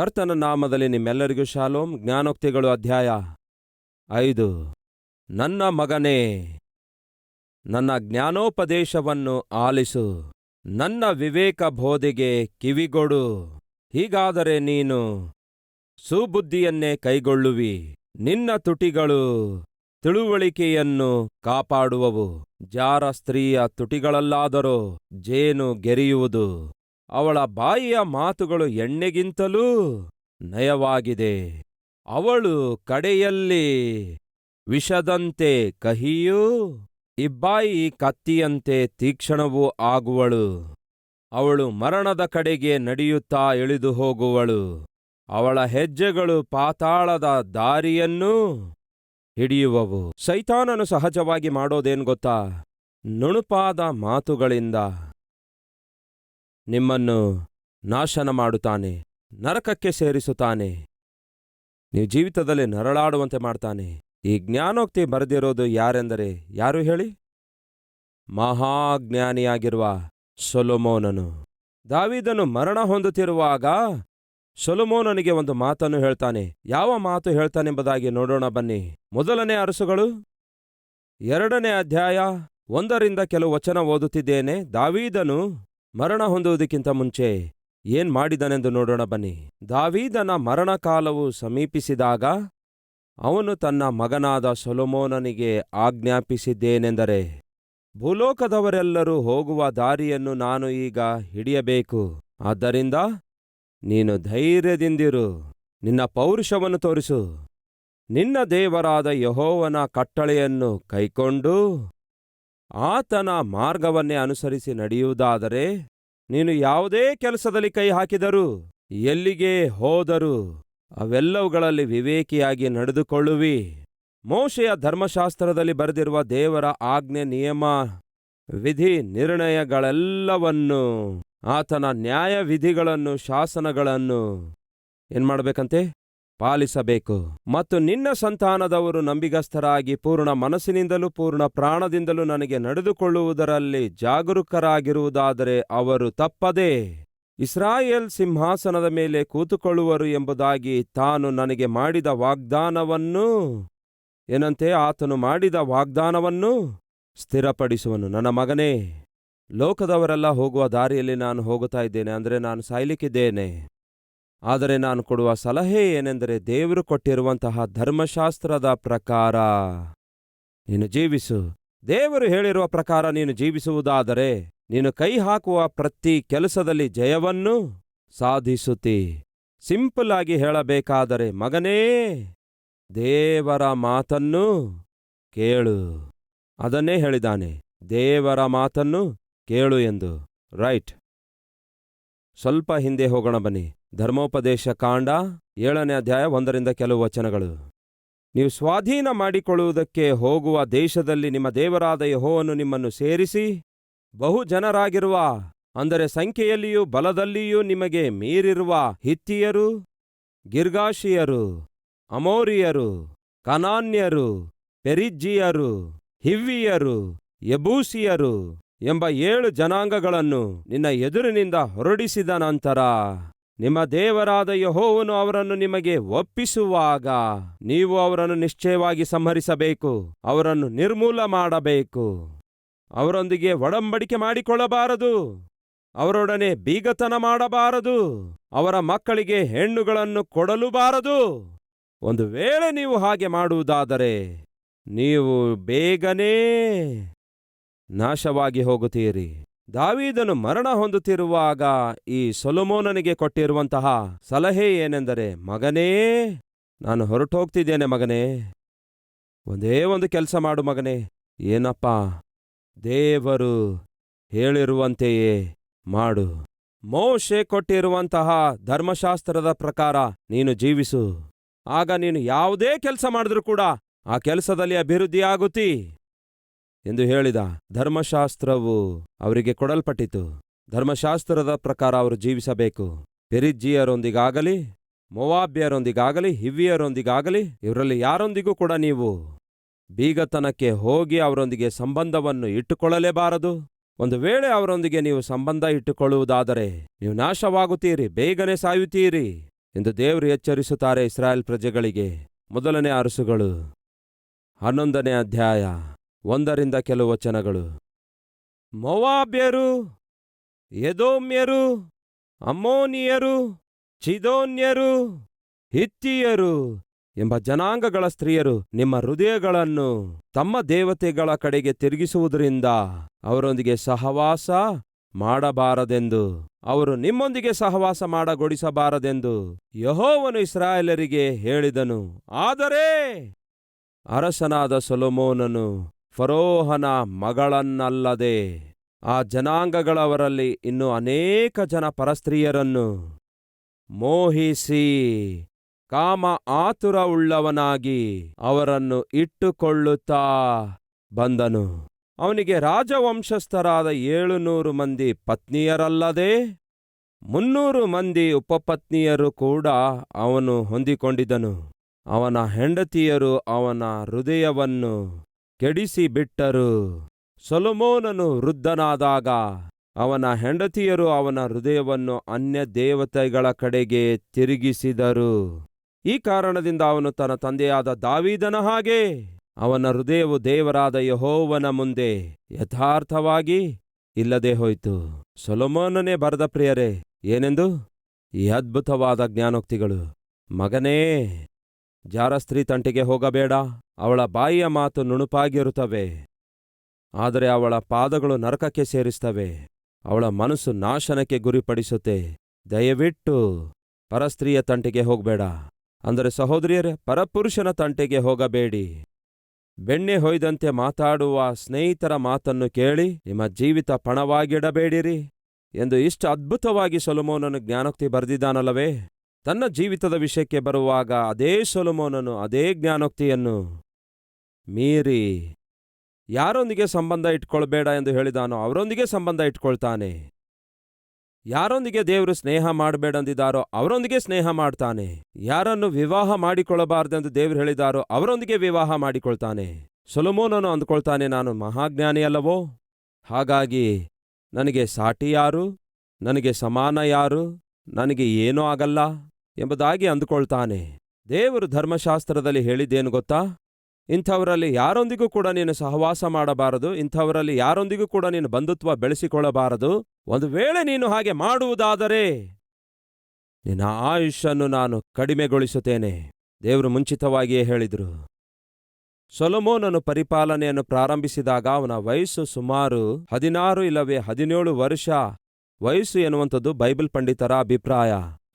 ಕರ್ತನ ನಾಮದಲ್ಲಿ ನಿಮ್ಮೆಲ್ಲರಿಗೂ ಶಾಲೋಮ್. ಜ್ಞಾನೋಕ್ತಿಗಳು ಅಧ್ಯಾಯ ಐದು. ನನ್ನ ಮಗನೇ, ನನ್ನ ಜ್ಞಾನೋಪದೇಶವನ್ನು ಆಲಿಸು. ನನ್ನ ವಿವೇಕ ಬೋಧಿಗೆ ಕಿವಿಗೊಡು. ಹೀಗಾದರೆ ನೀನು ಸುಬುದ್ಧಿಯನ್ನೇ ಕೈಗೊಳ್ಳುವಿ. ನಿನ್ನ ತುಟಿಗಳು ತಿಳುವಳಿಕೆಯನ್ನು ಕಾಪಾಡುವವು. ಜಾರ ಸ್ತ್ರೀಯ ತುಟಿಗಳಲ್ಲಾದರೂ ಜೇನು ಗೆರೆಯುವುದು. ಅವಳ ಬಾಯಿಯ ಮಾತುಗಳು ಎಣ್ಣೆಗಿಂತಲೂ ನಯವಾಗಿದೆ. ಅವಳು ಕಡೆಯಲ್ಲಿ ವಿಷದಂತೆ ಕಹಿಯೂ, ಇಬ್ಬಾಯಿ ಕತ್ತಿಯಂತೆ ತೀಕ್ಷ್ಣವೂ ಆಗುವಳು. ಅವಳು ಮರಣದ ಕಡೆಗೆ ನಡೆಯುತ್ತಾ ಇಳಿದು ಹೋಗುವಳು. ಅವಳ ಹೆಜ್ಜೆಗಳು ಪಾತಾಳದ ದಾರಿಯನ್ನೂ ಹಿಡಿಯುವವು. ಸೈತಾನನು ಸಹಜವಾಗಿ ಮಾಡೋದೇನ್ ಗೊತ್ತಾ? ನುಣುಪಾದ ಮಾತುಗಳಿಂದ. ನಿಮ್ಮನ್ನು ನಾಶನ ಮಾಡುತ್ತಾನೆ ನರಕಕ್ಕೆ ಸೇರಿಸುತ್ತಾನೆ. ನೀವು ಜೀವಿತದಲ್ಲಿ ನರಳಾಡುವಂತೆ ಮಾಡ್ತಾನೆ. ಈ ಜ್ಞಾನೋಕ್ತಿ ಬರೆದಿರೋದು ಯಾರೆಂದರೆ ಯಾರು ಹೇಳಿ? ಮಹಾಜ್ಞಾನಿಯಾಗಿರುವ ಸೊಲೊಮೋನನು. ದಾವಿದನು ಮರಣ ಹೊಂದುತ್ತಿರುವಾಗ ಸೊಲೊಮೋನನಿಗೆ ಒಂದು ಮಾತನ್ನು ಹೇಳ್ತಾನೆ. ಯಾವ ಮಾತು ಹೇಳ್ತಾನೆಂಬುದಾಗಿ ನೋಡೋಣ ಬನ್ನಿ. ಮೊದಲನೇ ಅರಸುಗಳು. ಎರಡನೇ ಅಧ್ಯಾಯ ಒಂದರಿಂದ ಕೆಲವು ವಚನ ಓದುತ್ತಿದ್ದೇನೆ. ದಾವೀದನು ಮರಣ ಹೊಂದುವುದಕ್ಕಿಂತ ಮುಂಚೆ ಏನ್ ಮಾಡಿದನೆಂದು ನೋಡೋಣ ಬನ್ನಿ. ದಾವೀದನ ಮರಣಕಾಲವು ಸಮೀಪಿಸಿದಾಗ ಅವನು ತನ್ನ ಮಗನಾದ ಸೊಲೊಮೋನನಿಗೆ ಆಜ್ಞಾಪಿಸಿದ್ದೇನೆಂದರೆ, ಭೂಲೋಕದವರೆಲ್ಲರೂ ಹೋಗುವ ದಾರಿಯನ್ನು ನಾನು ಈಗ ಹಿಡಿಯಬೇಕು. ಆದ್ದರಿಂದ ನೀನು ಧೈರ್ಯದಿಂದಿರು, ನಿನ್ನ ಪೌರುಷವನ್ನು ತೋರಿಸು. ನಿನ್ನ ದೇವರಾದ ಯಹೋವನ ಕಟ್ಟಳೆಯನ್ನು ಕೈಕೊಂಡು ಆತನ ಮಾರ್ಗವನ್ನೇ ಅನುಸರಿಸಿ ನಡೆಯುವುದಾದರೆ ನೀನು ಯಾವುದೇ ಕೆಲಸದಲ್ಲಿ ಕೈ ಹಾಕಿದರೂ ಎಲ್ಲಿಗೆ ಹೋದರೂ ಅವೆಲ್ಲವುಗಳಲ್ಲಿ ವಿವೇಕಿಯಾಗಿ ನಡೆದುಕೊಳ್ಳುವಿ. ಮೋಶೆಯ ಧರ್ಮಶಾಸ್ತ್ರದಲ್ಲಿ ಬರೆದಿರುವ ದೇವರ ಆಜ್ಞೆ, ನಿಯಮ, ವಿಧಿ, ನಿರ್ಣಯಗಳೆಲ್ಲವನ್ನು ಆತನ ನ್ಯಾಯ ವಿಧಿಗಳನ್ನು ಶಾಸನಗಳನ್ನು ಏನ್ ಮಾಡ್ಬೇಕಂತೆ ಪಾಲಿಸಬೇಕು. ಮತ್ತು ನಿನ್ನ ಸಂತಾನದವರು ನಂಬಿಗಸ್ಥರಾಗಿ ಪೂರ್ಣ ಮನಸ್ಸಿನಿಂದಲೂ ಪೂರ್ಣ ಪ್ರಾಣದಿಂದಲೂ ನನಗೆ ನಡೆದುಕೊಳ್ಳುವುದರಲ್ಲಿ ಜಾಗರೂಕರಾಗಿರುವುದಾದರೆ ಅವರು ತಪ್ಪದೆ ಇಸ್ರಾಯೇಲ್ ಸಿಂಹಾಸನದ ಮೇಲೆ ಕೂತುಕೊಳ್ಳುವರು ಎಂಬುದಾಗಿ ತಾನು ನನಗೆ ಮಾಡಿದ ವಾಗ್ದಾನವನ್ನು. ಏನಂತೆ? ಆತನು ಮಾಡಿದ ವಾಗ್ದಾನವನ್ನು ಸ್ಥಿರಪಡಿಸುವನು. ನನ್ನ ಮಗನೇ, ಲೋಕದವರೆಲ್ಲ ಹೋಗುವ ದಾರಿಯಲ್ಲಿ ನಾನು ಹೋಗುತ್ತಾ ಇದ್ದೇನೆ, ಅಂದರೆ ನಾನು ಸಾಯ್ಲಿಕ್ಕಿದ್ದೇನೆ. ಆದರೆ ನಾನು ಕೊಡುವ ಸಲಹೆ ಏನೆಂದರೆ ದೇವರು ಕೊಟ್ಟಿರುವಂತಹ ಧರ್ಮಶಾಸ್ತ್ರದ ಪ್ರಕಾರ. ನೀನು ಜೀವಿಸು. ದೇವರು ಹೇಳಿರುವ ಪ್ರಕಾರ ನೀನು ಜೀವಿಸುವುದಾದರೆ ನೀನು ಕೈ ಹಾಕುವ ಪ್ರತಿ ಕೆಲಸದಲ್ಲಿ ಜಯವನ್ನು ಸಾಧಿಸುತ್ತಿ. ಸಿಂಪಲ್ ಆಗಿ ಹೇಳಬೇಕಾದರೆ ಮಗನೇ, ದೇವರ ಮಾತನ್ನು ಕೇಳು. ಅದನ್ನೇ ಹೇಳಿದಾನೆ ದೇವರ ಮಾತನ್ನು ಕೇಳು ಎಂದು. ರೈಟ್. ಸ್ವಲ್ಪ ಹಿಂದೆ ಹೋಗೋಣ ಬನ್ನಿ. ಧರ್ಮೋಪದೇಶ ಕಾಂಡ, ಏಳನೇ ಅಧ್ಯಾಯ ಒಂದರಿಂದ ಕೆಲವು ವಚನಗಳು. ನೀವು ಸ್ವಾಧೀನ ಮಾಡಿಕೊಳ್ಳುವುದಕ್ಕೆ ಹೋಗುವ ದೇಶದಲ್ಲಿ ನಿಮ್ಮ ದೇವರಾದ ಯಹೋವನ್ನು ನಿಮ್ಮನ್ನು ಸೇರಿಸಿ, ಬಹು ಜನರಾಗಿರುವ, ಅಂದರೆ ಸಂಖ್ಯೆಯಲ್ಲಿಯೂ ಬಲದಲ್ಲಿಯೂ ನಿಮಗೆ ಮೀರಿರುವ ಹಿತ್ತಿಯರು ಗಿರ್ಗಾಶಿಯರು ಅಮೋರಿಯರು, ಕನಾನ್ಯರು, ಪೆರಿಜ್ಜಿಯರು, ಹಿವ್ವಿಯರು, ಯಬೂಸಿಯರು ಎಂಬ ಏಳು ಜನಾಂಗಗಳನ್ನು ನಿನ್ನ ಎದುರಿನಿಂದ ಹೊರಡಿಸಿದ ನಂತರ ನಿಮ್ಮ ದೇವರಾದ ಯಹೋವನು ಅವರನ್ನು ನಿಮಗೆ ಒಪ್ಪಿಸುವಾಗ ನೀವು ಅವರನ್ನು ನಿಶ್ಚಯವಾಗಿ ಸಂಹರಿಸಬೇಕು, ಅವರನ್ನು ನಿರ್ಮೂಲ ಮಾಡಬೇಕು. ಅವರೊಂದಿಗೆ ಒಡಂಬಡಿಕೆ ಮಾಡಿಕೊಳ್ಳಬಾರದು. ಅವರೊಡನೆ ಬೀಗತನ ಮಾಡಬಾರದು. ಅವರ ಮಕ್ಕಳಿಗೆ ಹೆಣ್ಣುಗಳನ್ನು ಕೊಡಲುಬಾರದು ಒಂದು ವೇಳೆ ನೀವು ಹಾಗೆ ಮಾಡುವುದಾದರೆ ನೀವು ಬೇಗನೇ ನಾಶವಾಗಿ ಹೋಗುತ್ತೀರಿ. ದಾವೀದನು ಮರಣ ಹೊಂದುತ್ತಿರುವಾಗ ಈ ಸೊಲೊಮೋನನಿಗೆ ಕೊಟ್ಟಿರುವಂತಹ ಸಲಹೆ ಏನೆಂದರೆ, ಮಗನೇ, ನಾನು ಹೊರಟೋಗ್ತಿದ್ದೇನೆ ಮಗನೇ. ಒಂದೇ ಒಂದು ಕೆಲಸ ಮಾಡು ಮಗನೇ. ಏನಪ್ಪ? ದೇವರು ಹೇಳಿರುವಂತೆಯೇ ಮಾಡು. ಮೋಶೆ ಕೊಟ್ಟಿರುವಂತಹ ಧರ್ಮಶಾಸ್ತ್ರದ ಪ್ರಕಾರ ನೀನು ಜೀವಿಸು. ಆಗ ನೀನು ಯಾವುದೇ ಕೆಲಸ ಮಾಡಿದ್ರೂ ಕೂಡ ಆ ಕೆಲಸದಲ್ಲಿ ಅಭಿವೃದ್ಧಿಯಾಗುತ್ತಿ. ಎಂದು ಹೇಳಿದ ಧರ್ಮಶಾಸ್ತ್ರವು ಅವರಿಗೆ ಕೊಡಲ್ಪಟ್ಟಿತು. ಧರ್ಮಶಾಸ್ತ್ರದ ಪ್ರಕಾರ ಅವರು ಜೀವಿಸಬೇಕು. ಪೆರಿಜ್ಜಿಯರೊಂದಿಗಾಗಲಿ, ಮೊವಾಬ್ಯರೊಂದಿಗಾಗಲಿ ಹಿವಿಯರೊಂದಿಗಾಗಲಿ ಇವರಲ್ಲಿ ಯಾರೊಂದಿಗೂ ಕೂಡ ನೀವು ಬೀಗತನಕ್ಕೆ ಹೋಗಿ ಅವರೊಂದಿಗೆ ಸಂಬಂಧವನ್ನು ಇಟ್ಟುಕೊಳ್ಳಲೇಬಾರದು. ಒಂದು ವೇಳೆ ಅವರೊಂದಿಗೆ ನೀವು ಸಂಬಂಧ ಇಟ್ಟುಕೊಳ್ಳುವುದಾದರೆ ನೀವು ನಾಶವಾಗುತ್ತೀರಿ, ಬೇಗನೆ ಸಾಯುತ್ತೀರಿ ಎಂದು ದೇವರು ಎಚ್ಚರಿಸುತ್ತಾರೆ ಇಸ್ರಾಯೇಲ್ ಪ್ರಜೆಗಳಿಗೆ. ಮೊದಲನೇ ಅರಸುಗಳು ಹನ್ನೊಂದನೇ ಅಧ್ಯಾಯ. ಒಂದರಿಂದ ಕೆಲವು ವಚನಗಳು. ಮೊವಾಬ್ಯರು ಯದೋಮ್ಯರು ಅಮ್ಮೋನಿಯರು, ಚಿದೋನ್ಯರು, ಹಿತ್ತಿಯರು ಎಂಬ ಜನಾಂಗಗಳ ಸ್ತ್ರೀಯರು ನಿಮ್ಮ ಹೃದಯಗಳನ್ನು ತಮ್ಮ ದೇವತೆಗಳ ಕಡೆಗೆ ತಿರುಗಿಸುವುದರಿಂದ ಅವರೊಂದಿಗೆ ಸಹವಾಸ ಮಾಡಬಾರದೆಂದು, ಅವರು ನಿಮ್ಮೊಂದಿಗೆ ಸಹವಾಸ ಮಾಡಗೊಡಿಸಬಾರದೆಂದು ಯಹೋವನು ಇಸ್ರಾಯೇಲರಿಗೆ ಹೇಳಿದನು. ಆದರೆ ಅರಸನಾದ ಸೊಲೊಮೋನನು ಫರೋಹನ ಮಗಳನ್ನಲ್ಲದೆ ಆ ಜನಾಂಗಗಳವರಲ್ಲಿ ಇನ್ನು ಅನೇಕ ಜನ ಪರಸ್ತ್ರೀಯರನ್ನು ಮೋಹಿಸಿ ಕಾಮ ಆತುರ ಉಳ್ಳವನಾಗಿ ಅವರನ್ನು ಇಟ್ಟುಕೊಳ್ಳುತ್ತಾ ಬಂದನು. ಅವನಿಗೆ ರಾಜವಂಶಸ್ಥರಾದ ಏಳುನೂರು ಮಂದಿ ಪತ್ನಿಯರಲ್ಲದೆ ಮುನ್ನೂರು ಮಂದಿ ಉಪಪತ್ನಿಯರು ಕೂಡ ಅವನು ಹೊಂದಿಕೊಂಡಿದ್ದನು. ಅವನ ಹೆಂಡತಿಯರು ಅವನ ಹೃದಯವನ್ನು ಕೆಡಿಸಿ ಬಿಟ್ಟರು ಸೊಲೊಮೋನನು ವೃದ್ಧನಾದಾಗ ಅವನ ಹೆಂಡತಿಯರು ಅವನ ಹೃದಯವನ್ನು ಅನ್ಯ ದೇವತೆಗಳ ಕಡೆಗೆ ತಿರುಗಿಸಿದರು. ಈ ಕಾರಣದಿಂದ ಅವನು ತನ್ನ ತಂದೆಯಾದ ದಾವೀದನ ಹಾಗೆ ಅವನ ಹೃದಯವು ದೇವರಾದ ಯಹೋವನ ಮುಂದೆ ಯಥಾರ್ಥವಾಗಿ ಇಲ್ಲದೆ ಹೋಯಿತು. ಸೊಲೊಮೋನನೇ ಬರೆದ ಪ್ರಿಯರೇ, ಏನೆಂದು? ಈ ಅದ್ಭುತವಾದ ಜ್ಞಾನೋಕ್ತಿಗಳು. ಮಗನೇ ಜಾರಸ್ತ್ರೀ ತಂಟೆಗೆ ಹೋಗಬೇಡ, ಅವಳ ಬಾಯಿಯ ಮಾತು ನುಣುಪಾಗಿರುತ್ತವೆ. ಆದರೆ ಅವಳ ಪಾದಗಳು ನರಕಕ್ಕೆ ಸೇರಿಸ್ತವೆ, ಅವಳ ಮನಸ್ಸು ನಾಶನಕ್ಕೆ ಗುರಿಪಡಿಸುತ್ತೆ. ದಯವಿಟ್ಟು ಪರಸ್ತ್ರೀಯ ತಂಟೆಗೆ ಹೋಗಬೇಡ. ಅಂದರೆ ಸಹೋದರಿಯರೇ, ಪರಪುರುಷನ ತಂಟೆಗೆ ಹೋಗಬೇಡಿ. ಬೆಣ್ಣೆ ಹೊಯ್ದಂತೆ ಮಾತಾಡುವ ಸ್ನೇಹಿತರ ಮಾತನ್ನು ಕೇಳಿ ನಿಮ್ಮ ಜೀವಿತ ಪಣವಾಗಿಡಬೇಡಿರಿ ಎಂದು ಇಷ್ಟು ಅದ್ಭುತವಾಗಿ ಸೊಲೊಮೋನನು ಜ್ಞಾನೋಕ್ತಿ ಬರೆದಿದ್ದಾನಲ್ಲವೇ? ತನ್ನ ಜೀವಿತದ ವಿಷಯಕ್ಕೆ ಬರುವಾಗ ಅದೇ ಸೊಲೊಮೋನನು ಅದೇ ಜ್ಞಾನೋಕ್ತಿಯನ್ನು ಮೀರಿ ಯಾರೊಂದಿಗೆ ಸಂಬಂಧ ಇಟ್ಕೊಳ್ಬೇಡ ಎಂದು ಹೇಳಿದಾನೋ ಅವರೊಂದಿಗೆ ಸಂಬಂಧ ಇಟ್ಕೊಳ್ತಾನೆ. ಯಾರೊಂದಿಗೆ ದೇವರು ಸ್ನೇಹ ಮಾಡಬೇಡಂದಿದ್ದಾರೋ ಅವರೊಂದಿಗೆ ಸ್ನೇಹ ಮಾಡ್ತಾನೆ. ಯಾರನ್ನು ವಿವಾಹ ಮಾಡಿಕೊಳ್ಳಬಾರ್ದೆಂದು ದೇವರು ಹೇಳಿದಾರೋ ಅವರೊಂದಿಗೆ ವಿವಾಹ ಮಾಡಿಕೊಳ್ತಾನೆ. ಸೊಲೊಮೋನನು ಅಂದ್ಕೊಳ್ತಾನೆ, ನಾನು ಮಹಾಜ್ಞಾನಿ ಅಲ್ಲವೋ? ಹಾಗಾಗಿ ನನಗೆ ಸಾಟಿ ಯಾರು? ನನಗೆ ಸಮಾನ ಯಾರು? ನನಗೆ ಏನೂ ಆಗಲ್ಲ? ಎಂಬುದಾಗಿ ಅಂದುಕೊಳ್ತಾನೆ. ದೇವರು ಧರ್ಮಶಾಸ್ತ್ರದಲ್ಲಿ ಹೇಳಿದ್ದೇನು ಗೊತ್ತಾ? ಇಂಥವರಲ್ಲಿ ಯಾರೊಂದಿಗೂ ಕೂಡ ನೀನು ಸಹವಾಸ ಮಾಡಬಾರದು, ಇಂಥವರಲ್ಲಿ ಯಾರೊಂದಿಗೂ ಕೂಡ ನೀನು ಬಂಧುತ್ವ ಬೆಳೆಸಿಕೊಳ್ಳಬಾರದು, ಒಂದು ವೇಳೆ ನೀನು ಹಾಗೆ ಮಾಡುವುದಾದರೆ ನಿನ್ನ ಆಯುಷನ್ನು ನಾನು ಕಡಿಮೆಗೊಳಿಸುತ್ತೇನೆ, ದೇವರು ಮುಂಚಿತವಾಗಿಯೇ ಹೇಳಿದ್ರು. ಸೊಲೊಮೋನನು ಪರಿಪಾಲನೆಯನ್ನು ಪ್ರಾರಂಭಿಸಿದಾಗ ಅವನ ವಯಸ್ಸು ಸುಮಾರು ಹದಿನಾರು ಇಲ್ಲವೇ ಹದಿನೇಳು ವರ್ಷ ವಯಸ್ಸು ಎನ್ನುವಂಥದ್ದು ಬೈಬಲ್ ಪಂಡಿತರ ಅಭಿಪ್ರಾಯ.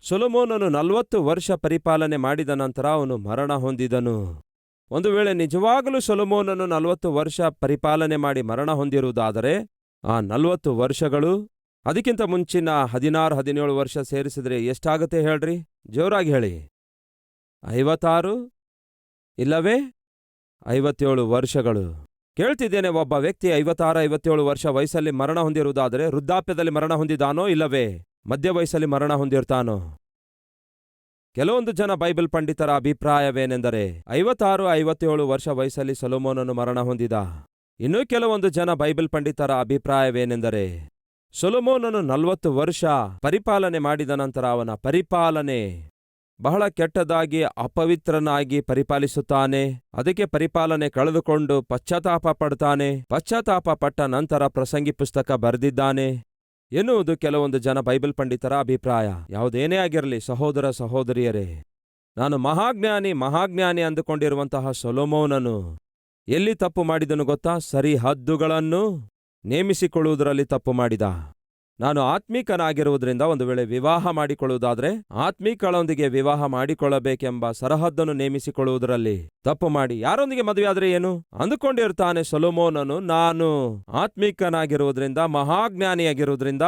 ಸೊಲೊಮೋನನು ನಲವತ್ತು ವರ್ಷ ಪರಿಪಾಲನೆ ಮಾಡಿದ ನಂತರ ಅವನು ಮರಣ ಹೊಂದಿದನು. ಒಂದು ವೇಳೆ ನಿಜವಾಗಲೂ ಸೊಲೊಮೋನನು ನಲವತ್ತು ವರ್ಷ ಪರಿಪಾಲನೆ ಮಾಡಿ ಮರಣ ಹೊಂದಿರುವುದಾದರೆ, ಆ ನಲವತ್ತು ವರ್ಷಗಳು, ಅದಕ್ಕಿಂತ ಮುಂಚಿನ ಹದಿನಾರು, ಹದಿನೇಳು ವರ್ಷ ಸೇರಿಸಿದ್ರೆ ಎಷ್ಟಾಗುತ್ತೆ ಹೇಳ್ರಿ? ಜೋರಾಗಿ ಹೇಳಿ. ಐವತ್ತಾರು? ಇಲ್ಲವೇ? ಐವತ್ತೇಳು ವರ್ಷಗಳು. ಕೇಳ್ತಿದ್ದೇನೆ, ಒಬ್ಬ ವ್ಯಕ್ತಿ ಐವತ್ತಾರು, ಐವತ್ತೇಳು ವರ್ಷ ವಯಸ್ಸಲ್ಲಿ ಮರಣ ಹೊಂದಿರುವುದಾದರೆ ವೃದ್ಧಾಪ್ಯದಲ್ಲಿ ಮರಣ ಹೊಂದಿದಾನೋ ಇಲ್ಲವೇ? ಮಧ್ಯ ವಯಸ್ಸಲ್ಲಿ ಮರಣ ಹೊಂದಿರ್ತಾನೋ? ಕೆಲವೊಂದು ಜನ ಬೈಬಲ್ ಪಂಡಿತರ ಅಭಿಪ್ರಾಯವೇನೆಂದರೆ, ಐವತ್ತಾರು, ಐವತ್ತೇಳು ವರ್ಷ ವಯಸ್ಸಲ್ಲಿ ಸೊಲೊಮೋನನು ಮರಣ ಹೊಂದಿದ. ಇನ್ನೂ ಕೆಲವೊಂದು ಜನ ಬೈಬಲ್ ಪಂಡಿತರ ಅಭಿಪ್ರಾಯವೇನೆಂದರೆ, ಸೊಲೊಮೋನನು ನಲವತ್ತು ವರ್ಷ ಪರಿಪಾಲನೆ ಮಾಡಿದ ನಂತರ ಅವನ ಪರಿಪಾಲನೆ ಬಹಳ ಕೆಟ್ಟದಾಗಿ, ಅಪವಿತ್ರನಾಗಿ ಪರಿಪಾಲಿಸುತ್ತಾನೆ. ಅದಕ್ಕೆ ಪರಿಪಾಲನೆ ಕಳೆದುಕೊಂಡು ಪಶ್ಚಾತ್ತಾಪ ಪಡ್ತಾನೆ. ಪಶ್ಚಾತ್ತಾಪ ಪಟ್ಟ ನಂತರ ಪ್ರಸಂಗಿ ಪುಸ್ತಕ ಬರೆದಿದ್ದಾನೆ. ಎನ್ನುವುದು ಕೆಲವೊಂದು ಜನ ಬೈಬಲ್ ಪಂಡಿತರ ಅಭಿಪ್ರಾಯ. ಯಾವುದೇನೇ ಆಗಿರಲಿ, ಸಹೋದರ ಸಹೋದರಿಯರೇ, ನಾನು ಮಹಾಜ್ಞಾನಿ ಮಹಾಜ್ಞಾನಿ ಅಂದುಕೊಂಡಿರುವಂತಹ ಸೊಲೋಮೋನನು. ಎಲ್ಲಿ ತಪ್ಪು ಮಾಡಿದನು ಗೊತ್ತಾ? ಸರಿ ಹದ್ದುಗಳನ್ನು ನೇಮಿಸಿಕೊಳ್ಳುವುದರಲ್ಲಿ ತಪ್ಪು ಮಾಡಿದ. ನಾನು ಆತ್ಮೀಕನಾಗಿರುವುದರಿಂದ ಒಂದು ವೇಳೆ ವಿವಾಹ ಮಾಡಿಕೊಳ್ಳುವುದಾದರೆ ಆತ್ಮೀಕಳೊಂದಿಗೆ ವಿವಾಹ ಮಾಡಿಕೊಳ್ಳಬೇಕೆಂಬ ಸರಹದ್ದನ್ನು ನೇಮಿಸಿಕೊಳ್ಳುವುದರಲ್ಲಿ ತಪ್ಪು ಮಾಡಿ. ಯಾರೊಂದಿಗೆ ಮದುವೆಯಾದ್ರೆ ಏನು? ಅಂದುಕೊಂಡಿರ್ತಾನೆ ಸೊಲೋಮೋನನು, ನಾನು ಆತ್ಮೀಕನಾಗಿರುವುದರಿಂದ, ಮಹಾಜ್ಞಾನಿಯಾಗಿರುವುದರಿಂದ,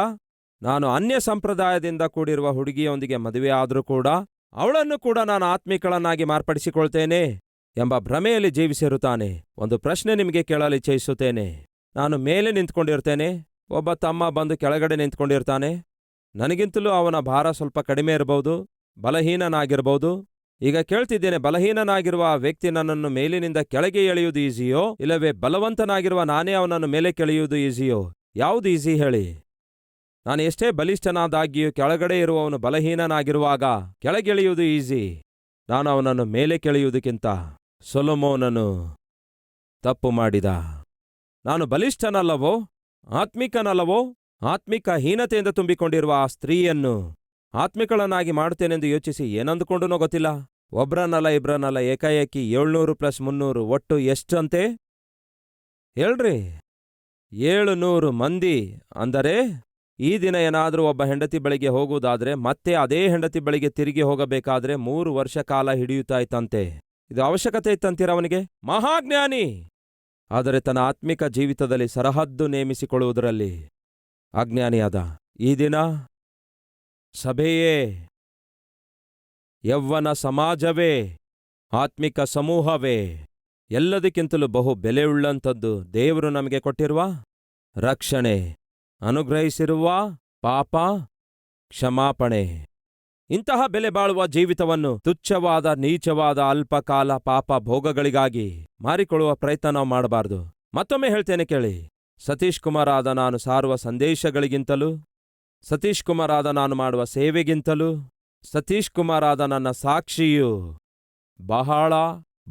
ನಾನು ಅನ್ಯ ಸಂಪ್ರದಾಯದಿಂದ ಕೂಡಿರುವ ಹುಡುಗಿಯೊಂದಿಗೆ ಮದುವೆಯಾದರೂ ಕೂಡ, ಅವಳನ್ನು ಕೂಡ ನಾನು ಆತ್ಮೀಕಳನ್ನಾಗಿ ಮಾರ್ಪಡಿಸಿಕೊಳ್ತೇನೆ ಎಂಬ ಭ್ರಮೆಯಲ್ಲಿ ಜೀವಿಸಿರುತ್ತಾನೆ. ಒಂದು ಪ್ರಶ್ನೆ ನಿಮಗೆ ಕೇಳಲು ಇಚ್ಛಯಿಸುತ್ತೇನೆ ನಾನು ಮೇಲೆ ನಿಂತ್ಕೊಂಡಿರ್ತೇನೆ. ಒಬ್ಬ ತಮ್ಮ ಬಂದು ಕೆಳಗಡೆ ನಿಂತ್ಕೊಂಡಿರ್ತಾನೆ. ನನಗಿಂತಲೂ ಅವನ ಭಾರ ಸ್ವಲ್ಪ ಕಡಿಮೆ ಇರಬಹುದು, ಬಲಹೀನನಾಗಿರಬಹುದು. ಈಗ ಕೇಳ್ತಿದ್ದೇನೆ, ಬಲಹೀನನಾಗಿರುವ ಆ ವ್ಯಕ್ತಿ ನನ್ನನ್ನು ಮೇಲಿನಿಂದ ಕೆಳಗೆ ಎಳೆಯುವುದು ಈಸಿಯೋ, ಇಲ್ಲವೇ ಬಲವಂತನಾಗಿರುವ ನಾನೇ ಅವನನ್ನು ಮೇಲೆ ಕೆಳೆಯುವುದು ಈಸಿಯೋ? ಯಾವುದು ಈಸಿ ಹೇಳಿ? ನಾನು ಎಷ್ಟೇ ಬಲಿಷ್ಠನಾದಾಗಿಯೂ ಕೆಳಗಡೆ ಇರುವವನು ಬಲಹೀನನಾಗಿರುವಾಗ ಕೆಳಗೆಳೆಯುವುದು ಈಸಿ. ನಾನು ಅವನನ್ನು ಮೇಲೆ ಕೆಳೆಯುವುದಕ್ಕಿಂತ ಸೊಲೊಮೋನನು ತಪ್ಪು ಮಾಡಿದ. ನಾನು ಬಲಿಷ್ಠನಲ್ಲವೋ? ಆತ್ಮಿಕನಲ್ಲವೋ? ಆತ್ಮಿಕ ಹೀನತೆಯಿಂದ ತುಂಬಿಕೊಂಡಿರುವ ಆ ಸ್ತ್ರೀಯನ್ನು ಆತ್ಮಿಕಳನ್ನಾಗಿ ಮಾಡುತ್ತೇನೆಂದು ಯೋಚಿಸಿ ಏನಂದುಕೊಂಡುನೋ ಗೊತ್ತಿಲ್ಲ. ಒಬ್ರನಲ್ಲ ಇಬ್ರನಲ್ಲ ಏಕಾಏಕಿ ಏಳ್ನೂರು ಪ್ಲಸ್ ಮುನ್ನೂರು ಒಟ್ಟು ಎಷ್ಟಂತೆ? ಹೇಳ್ರಿ. ಏಳುನೂರು ಮಂದಿ. ಅಂದರೆ ಈ ದಿನ ಏನಾದರೂ ಒಬ್ಬ ಹೆಂಡತಿ ಬಳಿಗೆ ಹೋಗುವುದಾದ್ರೆ, ಮತ್ತೆ ಅದೇ ಹೆಂಡತಿ ಬಳಿಗೆ ತಿರುಗಿ ಹೋಗಬೇಕಾದ್ರೆ ಮೂರು ವರ್ಷ ಕಾಲ ಹಿಡಿಯುತ್ತಾಯ್ತಂತೆ. ಇದು ಅವಶ್ಯಕತೆ ಇತ್ತಂತೀರ ಅವನಿಗೆ? ಮಹಾಜ್ಞಾನಿ! ಆದರೆ ತನ್ನ ಆತ್ಮಿಕ ಜೀವಿತದಲ್ಲಿ ಸರಹದ್ದು ನೇಮಿಸಿಕೊಳ್ಳುವುದರಲ್ಲಿ ಅಜ್ಞಾನಿಯಾದ ಈ ದಿನ ಸಭೆಯೇ. ಯೌವ್ವನ ಸಮಾಜವೇ, ಆತ್ಮಿಕ ಸಮೂಹವೇ. ಎಲ್ಲದಕ್ಕಿಂತಲೂ ಬಹು ಬೆಲೆಯುಳ್ಳಂಥದ್ದು ದೇವರು ನಮಗೆ ಕೊಟ್ಟಿರುವ ರಕ್ಷಣೆ, ಅನುಗ್ರಹಿಸಿರುವ ಪಾಪ ಕ್ಷಮಾಪಣೆ. ಇಂತಹ ಬೆಲೆ ಬಾಳುವ ಜೀವಿತವನ್ನು ತುಚ್ಛವಾದ, ನೀಚವಾದ, ಅಲ್ಪಕಾಲ ಪಾಪ ಭೋಗಗಳಿಗಾಗಿ ಮಾರಿಕೊಳ್ಳುವ ಪ್ರಯತ್ನ ನಾವು ಮಾಡಬಾರದು. ಮತ್ತೊಮ್ಮೆ ಹೇಳ್ತೇನೆ ಕೇಳಿ. ಸತೀಶ್ ಕುಮಾರ್ ಆದ ನಾನು ಸಾರುವ ಸಂದೇಶಗಳಿಗಿಂತಲೂ, ಸತೀಶ್ ಕುಮಾರ್ ಆದ ನಾನು ಮಾಡುವ ಸೇವೆಗಿಂತಲೂ, ಸತೀಶ್ ಕುಮಾರ್ ಆದ ನನ್ನ ಸಾಕ್ಷಿಯು ಬಹಳ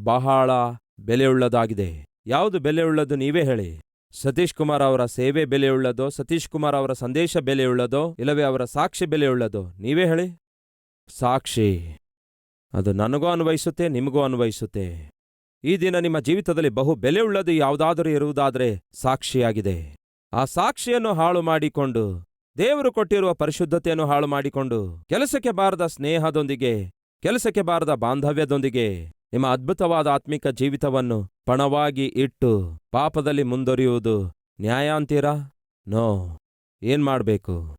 ಬಹಳ ಬೆಲೆಯುಳ್ಳದಾಗಿದೆ. ಯಾವುದು ಬೆಲೆಯುಳ್ಳದು ನೀವೇ ಹೇಳಿ. ಸತೀಶ್ ಕುಮಾರ್ ಅವರ ಸೇವೆ ಬೆಲೆಯುಳ್ಳದೋ, ಸತೀಶ್ ಕುಮಾರ್ ಅವರ ಸಂದೇಶ ಬೆಲೆಯುಳ್ಳದೋ, ಇಲ್ಲವೇ ಅವರ ಸಾಕ್ಷಿ ಬೆಲೆಯುಳ್ಳದೋ, ನೀವೇ ಹೇಳಿ. ಸಾಕ್ಷಿ. ಅದು ನನಗೂ ಅನ್ವಯಿಸುತ್ತೆ, ನಿಮಗೂ ಅನ್ವಯಿಸುತ್ತೆ. ಈ ದಿನ ನಿಮ್ಮ ಜೀವಿತದಲ್ಲಿ ಬಹು ಬೆಲೆಯುಳ್ಳದು ಯಾವುದಾದರೂ ಇರುವುದಾದರೆ ಸಾಕ್ಷಿಯಾಗಿದೆ. ಆ ಸಾಕ್ಷಿಯನ್ನು ಹಾಳು ಮಾಡಿಕೊಂಡು, ದೇವರು ಕೊಟ್ಟಿರುವ ಪರಿಶುದ್ಧತೆಯನ್ನು ಹಾಳು ಮಾಡಿಕೊಂಡು, ಕೆಲಸಕ್ಕೆ ಬಾರದ ಸ್ನೇಹದೊಂದಿಗೆ, ಕೆಲಸಕ್ಕೆ ಬಾರದ ಬಾಂಧವ್ಯದೊಂದಿಗೆ, ನಿಮ್ಮ ಅದ್ಭುತವಾದ ಆತ್ಮಿಕ ಜೀವಿತವನ್ನು ಪಣವಾಗಿ ಇಟ್ಟು, ಪಾಪದಲ್ಲಿ ಮುಂದುವರಿಯುವುದು ನ್ಯಾಯ ಅಂತೀರಾ? ನೋ. ಏನ್ ಮಾಡ್ಬೇಕು?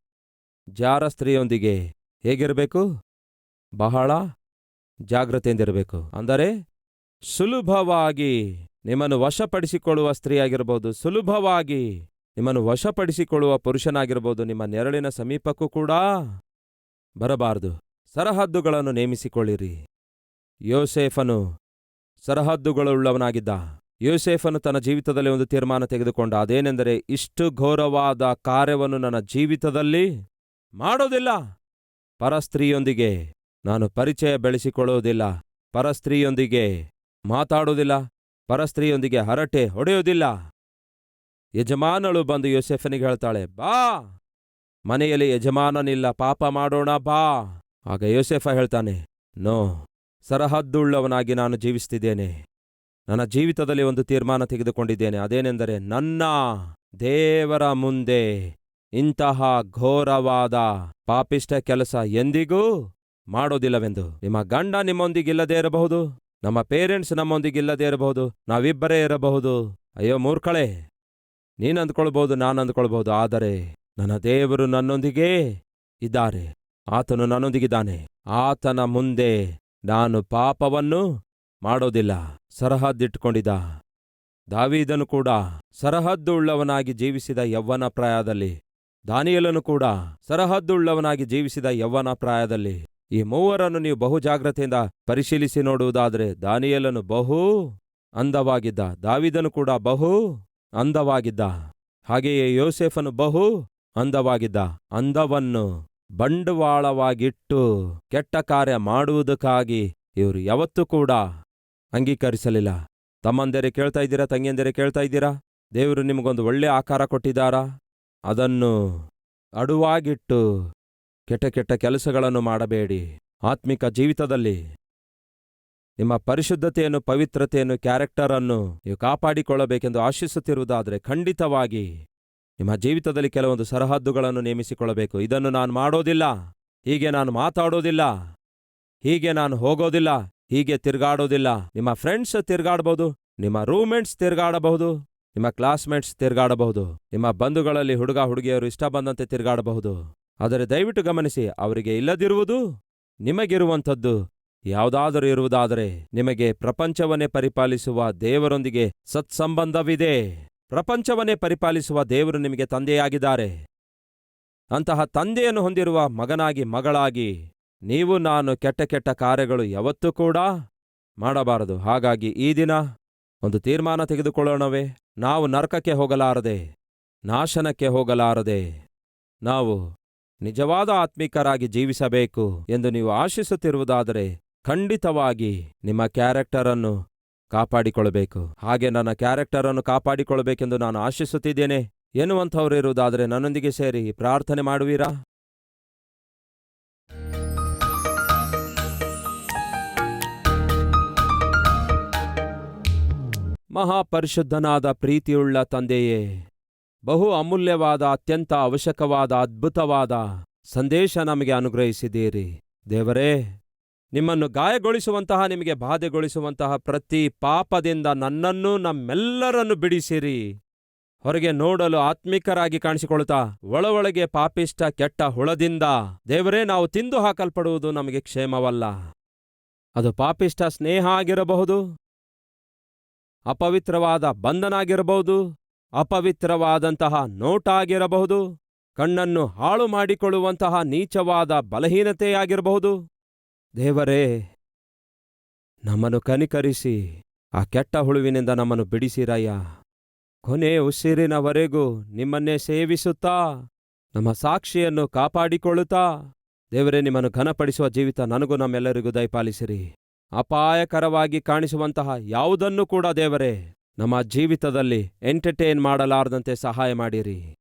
ಜಾರ ಸ್ತ್ರೀಯೊಂದಿಗೆ ಹೇಗಿರಬೇಕು? ಬಹಳ ಜಾಗ್ರತೆಯಿಂದಿರಬೇಕು. ಅಂದರೆ ಸುಲಭವಾಗಿ ನಿಮ್ಮನ್ನು ವಶಪಡಿಸಿಕೊಳ್ಳುವ ಸ್ತ್ರೀಯಾಗಿರ್ಬೋದು, ಸುಲಭವಾಗಿ ನಿಮ್ಮನ್ನು ವಶಪಡಿಸಿಕೊಳ್ಳುವ ಪುರುಷನಾಗಿರಬಹುದು ನಿಮ್ಮ ನೆರಳಿನ ಸಮೀಪಕ್ಕೂ ಕೂಡ ಬರಬಾರದು. ಸರಹದ್ದುಗಳನ್ನು ನೇಮಿಸಿಕೊಳ್ಳಿರಿ. ಯೋಸೇಫನು ಸರಹದ್ದುಗಳುಳ್ಳವನಾಗಿದ್ದ. ಯೋಸೇಫನು ತನ್ನ ಜೀವಿತದಲ್ಲಿ ಒಂದು ತೀರ್ಮಾನ ತೆಗೆದುಕೊಂಡ. ಅದೇನೆಂದರೆ, ಇಷ್ಟು ಘೋರವಾದ ಕಾರ್ಯವನ್ನು ನನ್ನ ಜೀವಿತದಲ್ಲಿ ಮಾಡೋದಿಲ್ಲ. ಪರಸ್ತ್ರೀಯೊಂದಿಗೆ ನಾನು ಪರಿಚಯ ಬೆಳೆಸಿಕೊಳ್ಳುವುದಿಲ್ಲ, ಪರಸ್ತ್ರೀಯೊಂದಿಗೆ ಮಾತಾಡುವುದಿಲ್ಲ, ಪರಸ್ತ್ರೀಯೊಂದಿಗೆ ಹರಟೆ ಹೊಡೆಯುವುದಿಲ್ಲ. ಯಜಮಾನಳು ಬಂದು ಯೋಸೆಫನಿಗೆ ಹೇಳ್ತಾಳೆ, ಬಾ! ಮನೆಯಲ್ಲಿ ಯಜಮಾನನಿಲ್ಲ, ಪಾಪ ಮಾಡೋಣ, ಬಾ! ಆಗ ಯೋಸೆಫ ಹೇಳ್ತಾನೆ, ನೋ, ಸರಹದ್ದುಳ್ಳವನಾಗಿ ನಾನು ಜೀವಿಸ್ತಿದ್ದೇನೆ ನನ್ನ ಜೀವಿತದಲ್ಲಿ ಒಂದು ತೀರ್ಮಾನ ತೆಗೆದುಕೊಂಡಿದ್ದೇನೆ, ಅದೇನೆಂದರೆ ನನ್ನ ದೇವರ ಮುಂದೆ ಇಂತಹ ಘೋರವಾದ ಪಾಪಿಷ್ಟ ಕೆಲಸ ಎಂದಿಗೂ ಮಾಡೋದಿಲ್ಲವೆಂದು. ನಿಮ್ಮ ಗಂಡ ನಿಮ್ಮೊಂದಿಗಿಲ್ಲದೆ ಇರಬಹುದು. ನಮ್ಮ ಪೇರೆಂಟ್ಸ್ ನಮ್ಮೊಂದಿಗಿಲ್ಲದೇ ಇರಬಹುದು. ನಾವಿಬ್ಬರೇ ಇರಬಹುದು. ಅಯ್ಯೋ, ಮೂರ್ಖಳೆ. ನೀನು ಅಂದ್ಕೊಳ್ಬಹುದು ನಾನು ಅಂದ್ಕೊಳ್ಬಹುದು ಆದರೆ ನನ್ನ ದೇವರು ನನ್ನೊಂದಿಗೇ ಇದ್ದಾರೆ. ಆತನು ನನ್ನೊಂದಿಗಿದ್ದಾನೆ. ಆತನ ಮುಂದೆ ನಾನು ಪಾಪವನ್ನು ಮಾಡೋದಿಲ್ಲ. ಸರಹದ್ದಿಟ್ಕೊಂಡಿದ್ದ ದಾವೀದನು ಕೂಡ ಸರಹದ್ದುಳ್ಳವನಾಗಿ ಜೀವಿಸಿದ ಯವ್ವನ ಪ್ರಾಯದಲ್ಲಿ, ದಾನಿಯಲನು ಕೂಡ ಸರಹದ್ದುಳ್ಳವನಾಗಿ ಜೀವಿಸಿದ ಯವ್ವನ ಪ್ರಾಯದಲ್ಲಿ ಈ ಮೂವರನ್ನು ನೀವು ಬಹು ಜಾಗ್ರತೆಯಿಂದ ಪರಿಶೀಲಿಸಿ ನೋಡುವುದಾದರೆ ದಾನಿಯಲನು ಬಹು ಅಂದವಾಗಿದ್ದ, ದಾವಿದನು ಕೂಡ ಬಹು ಅಂದವಾಗಿದ್ದ, ಹಾಗೆಯೇ ಯೋಸೆಫನು ಬಹು ಅಂದವಾಗಿದ್ದ, ಅಂದವನ್ನು ಬಂಡವಾಳವಾಗಿಟ್ಟು ಕೆಟ್ಟ ಕಾರ್ಯ ಮಾಡುವುದಕ್ಕಾಗಿ ಇವರು ಯಾವತ್ತೂ ಕೂಡ ಅಂಗೀಕರಿಸಲಿಲ್ಲ. ತಮ್ಮಂದರೆ ಕೇಳ್ತಾ ಇದ್ದೀರಾ, ತಂಗಿಯಂದರೆ ಕೇಳ್ತಾ ಇದ್ದೀರಾ? ದೇವರು ನಿಮಗೊಂದು ಒಳ್ಳೆ ಆಕಾರ ಕೊಟ್ಟಿದ್ದಾರಾ? ಅದನ್ನು ಅಡುವಾಗಿಟ್ಟು ಕೆಟ್ಟ ಕೆಟ್ಟ ಕೆಲಸಗಳನ್ನು ಮಾಡಬೇಡಿ. ಆತ್ಮಿಕ ಜೀವಿತದಲ್ಲಿ ನಿಮ್ಮ ಪರಿಶುದ್ಧತೆಯನ್ನು, ಪವಿತ್ರತೆಯನ್ನು ಕ್ಯಾರೆಕ್ಟರ್ ಅನ್ನು ನೀವು ಕಾಪಾಡಿಕೊಳ್ಳಬೇಕೆಂದು ಆಶಿಸುತ್ತಿರುವುದಾದರೆ ಖಂಡಿತವಾಗಿ ನಿಮ್ಮ ಜೀವಿತದಲ್ಲಿ ಕೆಲವೊಂದು ಸರಹದ್ದುಗಳನ್ನು ನೇಮಿಸಿಕೊಳ್ಳಬೇಕು. ಇದನ್ನು ನಾನು ಮಾಡೋದಿಲ್ಲ. ಹೀಗೆ ನಾನು ಮಾತಾಡೋದಿಲ್ಲ. ಹೀಗೆ ನಾನು ಹೋಗೋದಿಲ್ಲ. ಹೀಗೆ ತಿರ್ಗಾಡೋದಿಲ್ಲ. ನಿಮ್ಮ ಫ್ರೆಂಡ್ಸ್ ತಿರ್ಗಾಡಬಹುದು ನಿಮ್ಮ ರೂಮ್ಮೇಟ್ಸ್ ತಿರ್ಗಾಡಬಹುದು. ನಿಮ್ಮ ಕ್ಲಾಸ್ಮೇಟ್ಸ್ ತಿರ್ಗಾಡಬಹುದು. ನಿಮ್ಮ ಬಂಧುಗಳಲ್ಲಿ ಹುಡುಗ, ಹುಡುಗಿಯರು ಇಷ್ಟ ಬಂದಂತೆ ತಿರ್ಗಾಡಬಹುದು. ಆದರೆ ದಯವಿಟ್ಟು ಗಮನಿಸಿ, ಅವರಿಗೆ ಇಲ್ಲದಿರುವುದು ನಿಮಗಿರುವಂಥದ್ದು. ಯಾವುದಾದರೂ ಇರುವುದಾದರೆ ನಿಮಗೆ ಪ್ರಪಂಚವನ್ನೇ ಪರಿಪಾಲಿಸುವ ದೇವರೊಂದಿಗೆ ಸತ್ಸಂಬಂಧವಿದೆ. ಪ್ರಪಂಚವನ್ನೇ ಪರಿಪಾಲಿಸುವ ದೇವರು ನಿಮಗೆ ತಂದೆಯಾಗಿದ್ದಾರೆ. ಅಂತಹ ತಂದೆಯನ್ನು ಹೊಂದಿರುವ ಮಗನಾಗಿ ಮಗಳಾಗಿ ನೀವು ನಾನು ಕೆಟ್ಟ ಕೆಟ್ಟ ಕಾರ್ಯಗಳು ಯಾವತ್ತೂ ಕೂಡ ಮಾಡಬಾರದು. ಹಾಗಾಗಿ ಈ ದಿನ ಒಂದು ತೀರ್ಮಾನ ತೆಗೆದುಕೊಳ್ಳೋಣವೇ. ನಾವು ನರಕಕ್ಕೆ ಹೋಗಲಾರದೆ, ನಾಶನಕ್ಕೆ ಹೋಗಲಾರದೆ, ನಾವು ನಿಜವಾದ ಆತ್ಮಿಕರಾಗಿ ಜೀವಿಸಬೇಕು ಎಂದು ನೀವು ಆಶಿಸುತ್ತಿರುವುದಾದರೆ ಖಂಡಿತವಾಗಿ ನಿಮ್ಮ ಕ್ಯಾರೆಕ್ಟರನ್ನು ಕಾಪಾಡಿಕೊಳ್ಳಬೇಕು. ಹಾಗೆ ನನ್ನ ಕ್ಯಾರೆಕ್ಟರನ್ನು ಕಾಪಾಡಿಕೊಳ್ಳಬೇಕೆಂದು ನಾನು ಆಶಿಸುತ್ತಿದ್ದೇನೆ ಎನ್ನುವಂಥವರಿರುವುದಾದರೆ ನನ್ನೊಂದಿಗೆ ಸೇರಿ ಪ್ರಾರ್ಥನೆ ಮಾಡುವಿರಾ? ಮಹಾಪರಿಶುದ್ಧನಾದ ಪ್ರೀತಿಯುಳ್ಳ ತಂದೆಯೇ ಬಹು ಅಮೂಲ್ಯವಾದ, ಅತ್ಯಂತ ಅವಶ್ಯಕವಾದ, ಅದ್ಭುತವಾದ ಸಂದೇಶ ನಮಗೆ ಅನುಗ್ರಹಿಸಿದ್ದೀರಿ. ದೇವರೇ, ನಿಮ್ಮನ್ನು ಗಾಯಗೊಳಿಸುವಂತಹ, ನಿಮಗೆ ಬಾಧೆಗೊಳಿಸುವಂತಹ ಪ್ರತಿ ಪಾಪದಿಂದ ನನ್ನನ್ನು ನಮ್ಮೆಲ್ಲರನ್ನು ಬಿಡಿಸಿರಿ. ಹೊರಗೆ ನೋಡಲು ಆತ್ಮಿಕರಾಗಿ ಕಾಣಿಸಿಕೊಳ್ತಾ ಒಳೊಳಗೆ ಪಾಪಿಷ್ಟ ಕೆಟ್ಟ ಹುಳದಿಂದ ದೇವರೇ, ನಾವು ತಿಂದು ಹಾಕಲ್ಪಡುವುದು ನಮಗೆ ಕ್ಷೇಮವಲ್ಲ. ಅದು ಪಾಪಿಷ್ಟ ಸ್ನೇಹ ಆಗಿರಬಹುದು, ಅಪವಿತ್ರವಾದ ಬಂಧನಾಗಿರಬಹುದು ಅಪವಿತ್ರವಾದಂತಹ ನೋಟ ಆಗಿರಬಹುದು ಕಣ್ಣನ್ನು ಹಾಳು ಮಾಡಿಕೊಳ್ಳುವಂತಹ ನೀಚವಾದ ಬಲಹೀನತೆಯಾಗಿರಬಹುದು. ದೇವರೇ, ನಮ್ಮನ್ನು ಕನಿಕರಿಸಿ, ಆ ಕೆಟ್ಟ ಹುಳುವಿನಿಂದ ನಮ್ಮನ್ನು ಬಿಡಿಸಿರಯ್ಯ. ಕೊನೆ ಉಸಿರಿನವರೆಗೂ ನಿಮ್ಮನ್ನೇ ಸೇವಿಸುತ್ತಾ, ನಮ್ಮ ಸಾಕ್ಷಿಯನ್ನು ಕಾಪಾಡಿಕೊಳ್ಳುತ್ತಾ, ದೇವರೇ, ನಿಮ್ಮನ್ನು ಘನಪಡಿಸುವ ಜೀವಿತ ನನಗೂ ನಮ್ಮೆಲ್ಲರಿಗೂ ದಯಪಾಲಿಸಿರಿ. ಅಪಾಯಕರವಾಗಿ ಕಾಣಿಸುವಂತಹ ಯಾವುದನ್ನೂ ಕೂಡ ದೇವರೇ ನಮ್ಮ ಜೀವಿತದಲ್ಲಿ ಎಂಟರ್ಟೈನ್ ಮಾಡಲಾರದಂತೆ ಸಹಾಯ ಮಾಡಿರಿ.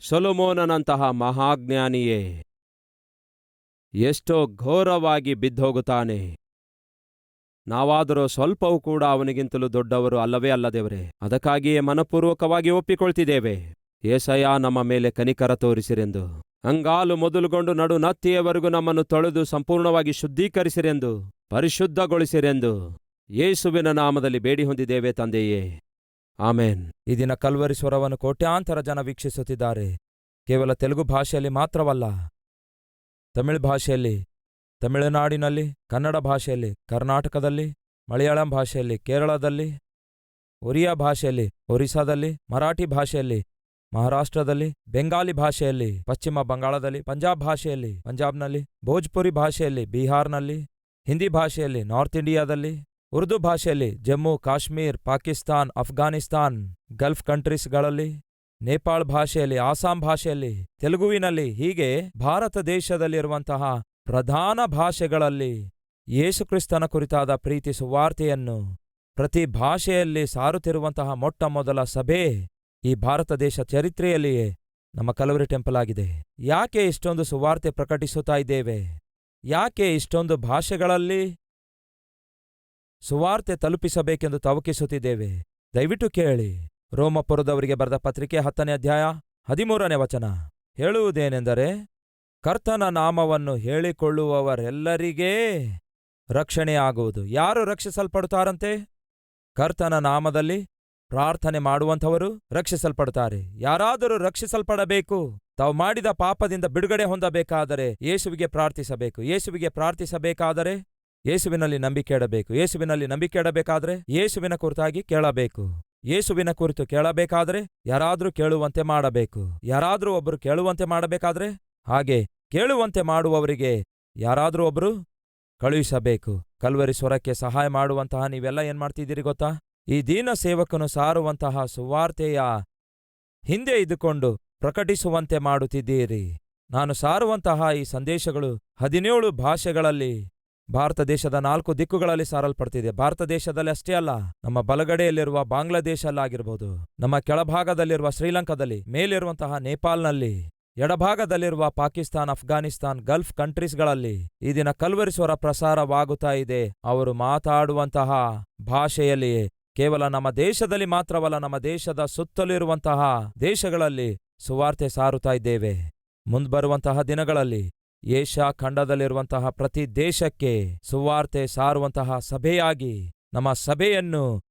ಸೊಲೊಮೋನಂತಹ ಮಹಾಜ್ಞಾನಿಯೇ, ಎಷ್ಟೋ ಘೋರವಾಗಿ ಬಿದ್ದೋಗುತ್ತಾನೆ. ನಾವಾದರೂ ಸ್ವಲ್ಪವೂ ಕೂಡ ಅವನಿಗಿಂತಲೂ ದೊಡ್ಡವರು ಅಲ್ಲವೇ ಅಲ್ಲ ದೇವರೇ. ಅದಕ್ಕಾಗಿಯೇ ಮನಪೂರ್ವಕವಾಗಿ ಒಪ್ಪಿಕೊಳ್ತಿದ್ದೇವೆ. ಏಸಯ ನಮ್ಮ ಮೇಲೆ ಕನಿಕರ ತೋರಿಸಿರೆಂದು. ಅಂಗಾಲು ಮೊದಲುಗೊಂಡು ನಡು ನತ್ತಿಯವರೆಗೂ ನಮ್ಮನ್ನು ತೊಳೆದು ಸಂಪೂರ್ಣವಾಗಿ ಶುದ್ಧೀಕರಿಸಿರೆಂದು, ಪರಿಶುದ್ಧಗೊಳಿಸಿರೆಂದು. ಯೇಸುವಿನ ನಾಮದಲ್ಲಿ ಬೇಡಿ ಹೊಂದಿದ್ದೇವೆ ತಂದೆಯೇ. ಆಮೇನ್. ಈ ದಿನ ಕಲ್ವರಿ ಸ್ವರವನ್ನು ಕೋಟ್ಯಾಂತರ ಜನ ವೀಕ್ಷಿಸುತ್ತಿದ್ದಾರೆ. ಕೇವಲ ತೆಲುಗು ಭಾಷೆಯಲ್ಲಿ ಮಾತ್ರವಲ್ಲ, ತಮಿಳು ಭಾಷೆಯಲ್ಲಿ, ತಮಿಳುನಾಡಿನಲ್ಲಿ, ಕನ್ನಡ ಭಾಷೆಯಲ್ಲಿ, ಕರ್ನಾಟಕದಲ್ಲಿ, ಮಲಯಾಳಂ ಭಾಷೆಯಲ್ಲಿ, ಕೇರಳದಲ್ಲಿ, ಒರಿಯಾ ಭಾಷೆಯಲ್ಲಿ, ಒರಿಸ್ಸಾದಲ್ಲಿ, ಮರಾಠಿ ಭಾಷೆಯಲ್ಲಿ, ಮಹಾರಾಷ್ಟ್ರದಲ್ಲಿ, ಬೆಂಗಾಲಿ ಭಾಷೆಯಲ್ಲಿ, ಪಶ್ಚಿಮ ಬಂಗಾಳದಲ್ಲಿ, ಪಂಜಾಬ್ ಭಾಷೆಯಲ್ಲಿ, ಪಂಜಾಬ್ನಲ್ಲಿ, ಭೋಜ್ಪುರಿ ಭಾಷೆಯಲ್ಲಿ, ಬಿಹಾರ್ನಲ್ಲಿ, ಹಿಂದಿ ಭಾಷೆಯಲ್ಲಿ, ನಾರ್ತ್ ಇಂಡಿಯಾದಲ್ಲಿ ಉರ್ದು ಭಾಷೆಯಲ್ಲಿ ಜಮ್ಮು, ಕಾಶ್ಮೀರ್, ಪಾಕಿಸ್ತಾನ್, ಅಫ್ಘಾನಿಸ್ತಾನ್, ಗಲ್ಫ್ ಕಂಟ್ರೀಸ್ಗಳಲ್ಲಿ, ನೇಪಾಳ್ ಭಾಷೆಯಲ್ಲಿ, ಆಸಾಂ ಭಾಷೆಯಲ್ಲಿ, ತೆಲುಗುವಿನಲ್ಲಿ ಹೀಗೆ ಭಾರತ ದೇಶದಲ್ಲಿರುವಂತಹ ಪ್ರಧಾನ ಭಾಷೆಗಳಲ್ಲಿ ಯೇಸುಕ್ರಿಸ್ತನ ಕುರಿತಾದ ಪ್ರೀತಿ ಸುವಾರ್ತೆಯನ್ನು ಪ್ರತಿ ಭಾಷೆಯಲ್ಲಿ ಸಾರುತ್ತಿರುವಂತಹ ಮೊಟ್ಟ ಮೊದಲ ಸಭೆ ಈ ಭಾರತ ದೇಶ ಚರಿತ್ರೆಯಲ್ಲಿಯೇ ನಮ್ಮ ಕಲವರಿ ಟೆಂಪಲ್ ಆಗಿದೆ. ಯಾಕೆ ಇಷ್ಟೊಂದು ಸುವಾರ್ತೆ ಪ್ರಕಟಿಸುತ್ತಾ ಇದ್ದೇವೆ? ಯಾಕೆ ಇಷ್ಟೊಂದು ಭಾಷೆಗಳಲ್ಲಿ ಸುವಾರ್ತೆ ತಲುಪಿಸಬೇಕೆಂದು ತವಕಿಸುತ್ತಿದ್ದೇವೆ. ದಯವಿಟ್ಟು ಕೇಳಿ. ರೋಮಪುರದವರಿಗೆ ಬರೆದ ಪತ್ರಿಕೆ ಹತ್ತನೇ ಅಧ್ಯಾಯ ಹದಿಮೂರನೇ ವಚನ. ಹೇಳುವುದೇನೆಂದರೆ, ಕರ್ತನ ನಾಮವನ್ನು ಹೇಳಿಕೊಳ್ಳುವವರೆಲ್ಲರಿಗೇ ರಕ್ಷಣೆಯಾಗುವುದು. ಯಾರು ರಕ್ಷಿಸಲ್ಪಡುತ್ತಾರಂತೆ? ಕರ್ತನ ನಾಮದಲ್ಲಿ ಪ್ರಾರ್ಥನೆ ಮಾಡುವಂಥವರು ರಕ್ಷಿಸಲ್ಪಡುತ್ತಾರೆ. ಯಾರಾದರೂ ರಕ್ಷಿಸಲ್ಪಡಬೇಕು, ತಾವು ಮಾಡಿದ ಪಾಪದಿಂದ ಬಿಡುಗಡೆ ಹೊಂದಬೇಕಾದರೆ ಯೇಸುವಿಗೆ ಪ್ರಾರ್ಥಿಸಬೇಕು. ಯೇಸುವಿಗೆ ಪ್ರಾರ್ಥಿಸಬೇಕಾದರೆ ಯೇಸುವಿನಲ್ಲಿ ನಂಬಿಕೆ ಇಡಬೇಕು. ಯೇಸುವಿನಲ್ಲಿ ನಂಬಿಕೆ ಇಡಬೇಕಾದ್ರೆ ಯೇಸುವಿನ ಕುರಿತಾಗಿ ಕೇಳಬೇಕು. ಯೇಸುವಿನ ಕುರಿತು ಕೇಳಬೇಕಾದ್ರೆ ಯಾರಾದ್ರೂ ಕೇಳುವಂತೆ ಮಾಡಬೇಕು. ಯಾರಾದ್ರೂ ಒಬ್ಬರು ಕೇಳುವಂತೆ ಮಾಡಬೇಕಾದ್ರೆ ಹಾಗೆ ಕೇಳುವಂತೆ ಮಾಡುವವರಿಗೆ ಯಾರಾದ್ರೂ ಒಬ್ರು ಕಳುಹಿಸಬೇಕು. ಕಲ್ವರಿ ಸ್ವರಕ್ಕೆ ಸಹಾಯ ಮಾಡುವಂತಹ ನೀವೆಲ್ಲ ಏನ್ ಮಾಡ್ತಿದ್ದೀರಿ ಗೊತ್ತಾ? ಈ ದೀನ ಸೇವಕನು ಸಾರುವಂತಹ ಸುವಾರ್ತೆಯ ಹಿಂದೆ ಇದ್ದುಕೊಂಡು ಪ್ರಕಟಿಸುವಂತೆ ಮಾಡುತ್ತಿದ್ದೀರಿ. ನಾನು ಸಾರುವಂತಹ ಈ ಸಂದೇಶಗಳು ಹದಿನೇಳು ಭಾಷೆಗಳಲ್ಲಿ ಭಾರತ ದೇಶದ ನಾಲ್ಕು ದಿಕ್ಕುಗಳಲ್ಲಿ ಸಾರಲ್ಪಡ್ತಿದೆ. ಭಾರತ ದೇಶದಲ್ಲಿ ಅಷ್ಟೇ ಅಲ್ಲ, ನಮ್ಮ ಬಲಗಡೆಯಲ್ಲಿರುವ ಬಾಂಗ್ಲಾದೇಶಲ್ಲಾಗಿರ್ಬೋದು, ನಮ್ಮ ಕೆಳಭಾಗದಲ್ಲಿರುವ ಶ್ರೀಲಂಕಾದಲ್ಲಿ, ಮೇಲಿರುವಂತಹ ನೇಪಾಲ್ನಲ್ಲಿ, ಎಡಭಾಗದಲ್ಲಿರುವ ಪಾಕಿಸ್ತಾನ್, ಅಫ್ಘಾನಿಸ್ತಾನ್, ಗಲ್ಫ್ ಕಂಟ್ರೀಸ್ಗಳಲ್ಲಿ ಈ ದಿನ ಕಲ್ವರಿಸುವರ ಪ್ರಸಾರವಾಗುತ್ತಾ ಇದೆ. ಅವರು ಮಾತಾಡುವಂತಹ ಭಾಷೆಯಲ್ಲಿಯೇ, ಕೇವಲ ನಮ್ಮ ದೇಶದಲ್ಲಿ ಮಾತ್ರವಲ್ಲ, ನಮ್ಮ ದೇಶದ ಸುತ್ತಲಿರುವಂತಹ ದೇಶಗಳಲ್ಲಿ ಸುವಾರ್ತೆ ಸಾರುತ್ತಾ ಇದ್ದೇವೆ. ಮುಂದ್ಬರುವಂತಹ ದಿನಗಳಲ್ಲಿ ಏಷ್ಯಾ ಖಂಡದಲ್ಲಿರುವಂತಹ ಪ್ರತಿ ದೇಶಕ್ಕೆ ಸುವಾರ್ತೆ ಸಾರುವಂತಹ ಸಭೆಯಾಗಿ ನಮ್ಮ ಸಭೆಯನ್ನು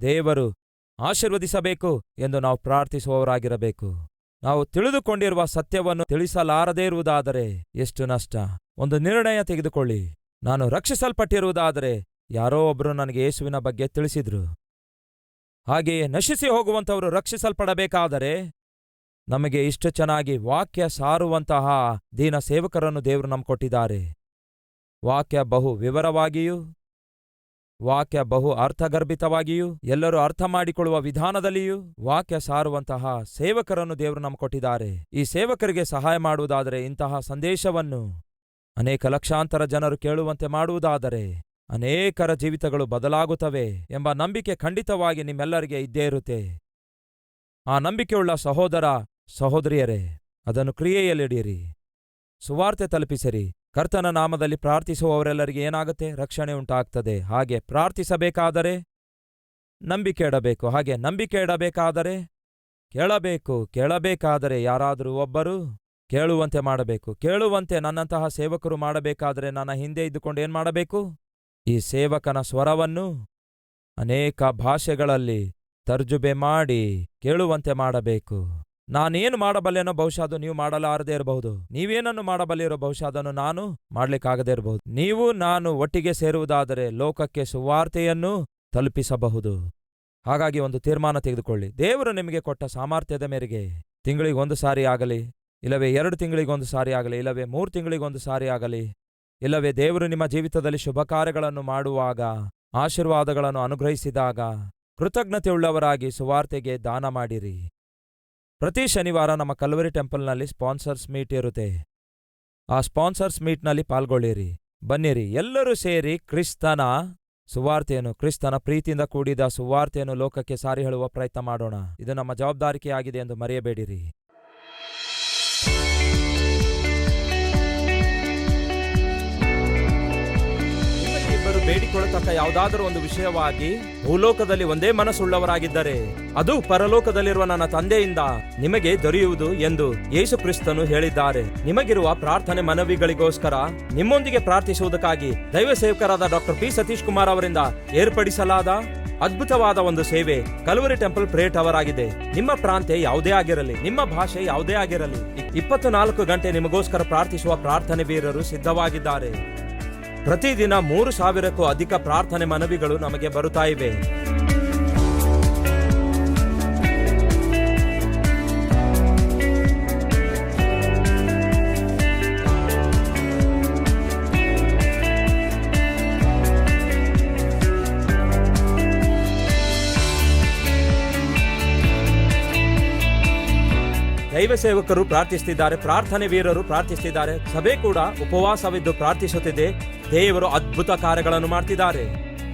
ದೇವರು ಆಶೀರ್ವದಿಸಬೇಕು ಎಂದು ನಾವು ಪ್ರಾರ್ಥಿಸುವವರಾಗಿರಬೇಕು. ನಾವು ತಿಳಿದುಕೊಂಡಿರುವ ಸತ್ಯವನ್ನು ತಿಳಿಸಲಾರದೇ ಇರುವುದಾದರೆ ಎಷ್ಟು ನಷ್ಟ. ಒಂದು ನಿರ್ಣಯ ತೆಗೆದುಕೊಳ್ಳಿ. ನಾನು ರಕ್ಷಿಸಲ್ಪಟ್ಟಿರುವುದಾದರೆ ಯಾರೋ ಒಬ್ಬರು ನನಗೆ ಯೇಸುವಿನ ಬಗ್ಗೆ ತಿಳಿಸಿದ್ರು. ಹಾಗೆಯೇ ನಶಿಸಿ ಹೋಗುವಂಥವರು ರಕ್ಷಿಸಲ್ಪಡಬೇಕಾದರೆ ನಮಗೆ ಇಷ್ಟು ಚೆನ್ನಾಗಿ ವಾಕ್ಯ ಸಾರುವಂತಹ ದೀನ ಸೇವಕರನ್ನು ದೇವರು ನಮ್ ಕೊಟ್ಟಿದ್ದಾರೆ ವಾಕ್ಯ ಬಹು ವಿವರವಾಗಿಯೂ, ವಾಕ್ಯ ಬಹು ಅರ್ಥಗರ್ಭಿತವಾಗಿಯೂ, ಎಲ್ಲರೂ ಅರ್ಥ ಮಾಡಿಕೊಳ್ಳುವ ವಿಧಾನದಲ್ಲಿಯೂ ವಾಕ್ಯ ಸಾರುವಂತಹ ಸೇವಕರನ್ನು ದೇವರು ನಮಗೆ ಕೊಟ್ಟಿದ್ದಾರೆ ಈ ಸೇವಕರಿಗೆ ಸಹಾಯ ಮಾಡುವುದಾದರೆ ಇಂತಹ ಸಂದೇಶವನ್ನು ಅನೇಕ ಲಕ್ಷಾಂತರ ಜನರು ಕೇಳುವಂತೆ ಮಾಡುವುದಾದರೆ ಅನೇಕರ ಜೀವಿತಗಳು ಬದಲಾಗುತ್ತವೆ ಎಂಬ ನಂಬಿಕೆ ಖಂಡಿತವಾಗಿ ನಿಮ್ಮೆಲ್ಲರಿಗೆ ಇದ್ದೇ ಇರುತ್ತೆ. ಆ ನಂಬಿಕೆಯುಳ್ಳ ಸಹೋದರ ಸಹೋದರಿಯರೇ, ಅದನ್ನು ಕ್ರಿಯೆಯಲ್ಲಿಡಿಯಿರಿ. ಸುವಾರ್ತೆ ತಲುಪಿಸಿರಿ. ಕರ್ತನ ನಾಮದಲ್ಲಿ ಪ್ರಾರ್ಥಿಸುವವರೆಲ್ಲರಿಗೆ ಏನಾಗುತ್ತೆ? ರಕ್ಷಣೆ ಉಂಟಾಗ್ತದೆ. ಹಾಗೆ ಪ್ರಾರ್ಥಿಸಬೇಕಾದರೆ ನಂಬಿಕೆ ಇಡಬೇಕು. ಹಾಗೆ ನಂಬಿಕೆ ಇಡಬೇಕಾದರೆ ಕೇಳಬೇಕು. ಕೇಳಬೇಕಾದರೆ ಯಾರಾದರೂ ಒಬ್ಬರು ಕೇಳುವಂತೆ ಮಾಡಬೇಕು. ಕೇಳುವಂತೆ ನನ್ನಂತಹ ಸೇವಕರು ಮಾಡಬೇಕಾದರೆ ನನ್ನ ಹಿಂದೆ ಇದ್ದುಕೊಂಡು ಏನು ಮಾಡಬೇಕು? ಈ ಸೇವಕನ ಸ್ವರವನ್ನು ಅನೇಕ ಭಾಷೆಗಳಲ್ಲಿ ತರ್ಜುಬೆ ಮಾಡಿ ಕೇಳುವಂತೆ ಮಾಡಬೇಕು. ನಾನೇನು ಮಾಡಬಲ್ಲೆನೋ ಬಹುಶಃ ಅದು ನೀವು ಮಾಡಲಾರದೇ ಇರಬಹುದು. ನೀವೇನನ್ನು ಮಾಡಬಲ್ಲಿರೋ ಬಹುಶಃ ಅದನ್ನು ನಾನು ಮಾಡ್ಲಿಕ್ಕಾಗದೇ ಇರಬಹುದು. ನೀವು ನಾನು ಒಟ್ಟಿಗೆ ಸೇರುವುದಾದರೆ ಲೋಕಕ್ಕೆ ಸುವಾರ್ತೆಯನ್ನು ತಲುಪಿಸಬಹುದು. ಹಾಗಾಗಿ ಒಂದು ತೀರ್ಮಾನ ತೆಗೆದುಕೊಳ್ಳಿ. ದೇವರು ನಿಮಗೆ ಕೊಟ್ಟ ಸಾಮರ್ಥ್ಯದ ಮೇರೆಗೆ ತಿಂಗಳಿಗೊಂದು ಸಾರಿ ಆಗಲಿ, ಇಲ್ಲವೇ ಎರಡು ತಿಂಗಳಿಗೊಂದು ಸಾರಿ ಆಗಲಿ, ಇಲ್ಲವೇ ಮೂರು ತಿಂಗಳಿಗೊಂದು ಸಾರಿ ಆಗಲಿ, ಇಲ್ಲವೇ ದೇವರು ನಿಮ್ಮ ಜೀವಿತದಲ್ಲಿ ಶುಭ ಕಾರ್ಯಗಳನ್ನು ಮಾಡುವಾಗ, ಆಶೀರ್ವಾದಗಳನ್ನು ಅನುಗ್ರಹಿಸಿದಾಗ ಕೃತಜ್ಞತೆಯುಳ್ಳವರಾಗಿ ಸುವಾರ್ತೆಗೆ ದಾನ ಮಾಡಿರಿ. ಪ್ರತಿ ಶನಿವಾರ ನಮ್ಮ ಕಲ್ವರಿ ಟೆಂಪಲ್ನಲ್ಲಿ ಸ್ಪಾನ್ಸರ್ಸ್ ಮೀಟ್ ಇರುತ್ತೆ. ಆ ಸ್ಪಾನ್ಸರ್ಸ್ ಮೀಟ್ನಲ್ಲಿ ಪಾಲ್ಗೊಳ್ಳಿರಿ. ಬನ್ನಿರಿ. ಎಲ್ಲರೂ ಸೇರಿ ಕ್ರಿಸ್ತನ ಸುವಾರ್ತೆಯನ್ನು, ಕ್ರಿಸ್ತನ ಪ್ರೀತಿಯಿಂದ ಕೂಡಿದ ಸುವಾರ್ತೆಯನ್ನು ಲೋಕಕ್ಕೆ ಸಾರಿ ಹೇಳುವ ಪ್ರಯತ್ನ ಮಾಡೋಣ. ಇದು ನಮ್ಮ ಜವಾಬ್ದಾರಿಕೆಯಾಗಿದೆ ಎಂದು ಮರೆಯಬೇಡಿರಿ. ಬೇಡಿಕೊಳ್ಳತಕ್ಕ ಯಾವುದಾದರೂ ಒಂದು ವಿಷಯವಾಗಿ ಭೂಲೋಕದಲ್ಲಿ ಒಂದೇ ಮನಸ್ಸುಳ್ಳವರಾಗಿದ್ದರೆ ಅದು ಪರಲೋಕದಲ್ಲಿರುವ ನನ್ನ ತಂದೆಯಿಂದ ನಿಮಗೆ ದೊರೆಯುವುದು ಎಂದು ಯೇಸು ಕ್ರಿಸ್ತನು ಹೇಳಿದ್ದಾರೆ. ನಿಮಗಿರುವ ಪ್ರಾರ್ಥನೆ ಮನವಿಗಳಿಗೋಸ್ಕರ ನಿಮ್ಮೊಂದಿಗೆ ಪ್ರಾರ್ಥಿಸುವುದಕ್ಕಾಗಿ ದೈವ ಸೇವಕರಾದ ಡಾಕ್ಟರ್ ಪಿ ಸತೀಶ್ ಕುಮಾರ್ ಅವರಿಂದ ಏರ್ಪಡಿಸಲಾದ ಅದ್ಭುತವಾದ ಒಂದು ಸೇವೆ ಕಲ್ವರಿ ಟೆಂಪಲ್ ಪ್ರೇಟ್ ಅವರ್ ಆಗಿದೆ ನಿಮ್ಮ ಪ್ರಾಂತ್ಯ ಯಾವುದೇ ಆಗಿರಲಿ, ನಿಮ್ಮ ಭಾಷೆ ಯಾವುದೇ ಆಗಿರಲಿ ಇಪ್ಪತ್ತು ನಾಲ್ಕು ಗಂಟೆ ನಿಮಗೋಸ್ಕರ ಪ್ರಾರ್ಥಿಸುವ ಪ್ರಾರ್ಥನೆ ವೀರರು ಸಿದ್ಧವಾಗಿದ್ದಾರೆ. ಪ್ರತಿದಿನ ಮೂರು ಸಾವಿರಕ್ಕೂ ಅಧಿಕ ಪ್ರಾರ್ಥನೆ ಮನವಿಗಳು ನಮಗೆ ಬರುತ್ತಾ ಇವೆ. ದೈವ ಸೇವಕರು ಪ್ರಾರ್ಥಿಸುತ್ತಿದ್ದಾರೆ, ಪ್ರಾರ್ಥನೆ ವೀರರು ಪ್ರಾರ್ಥಿಸುತ್ತಿದ್ದಾರೆ. ಸಭೆ ಕೂಡ ಉಪವಾಸವಿದ್ದು ಪ್ರಾರ್ಥಿಸುತ್ತಿದೆ. ದೇವರು ಅದ್ಭುತ ಕಾರ್ಯಗಳನ್ನು ಮಾಡ್ತಿದ್ದಾರೆ.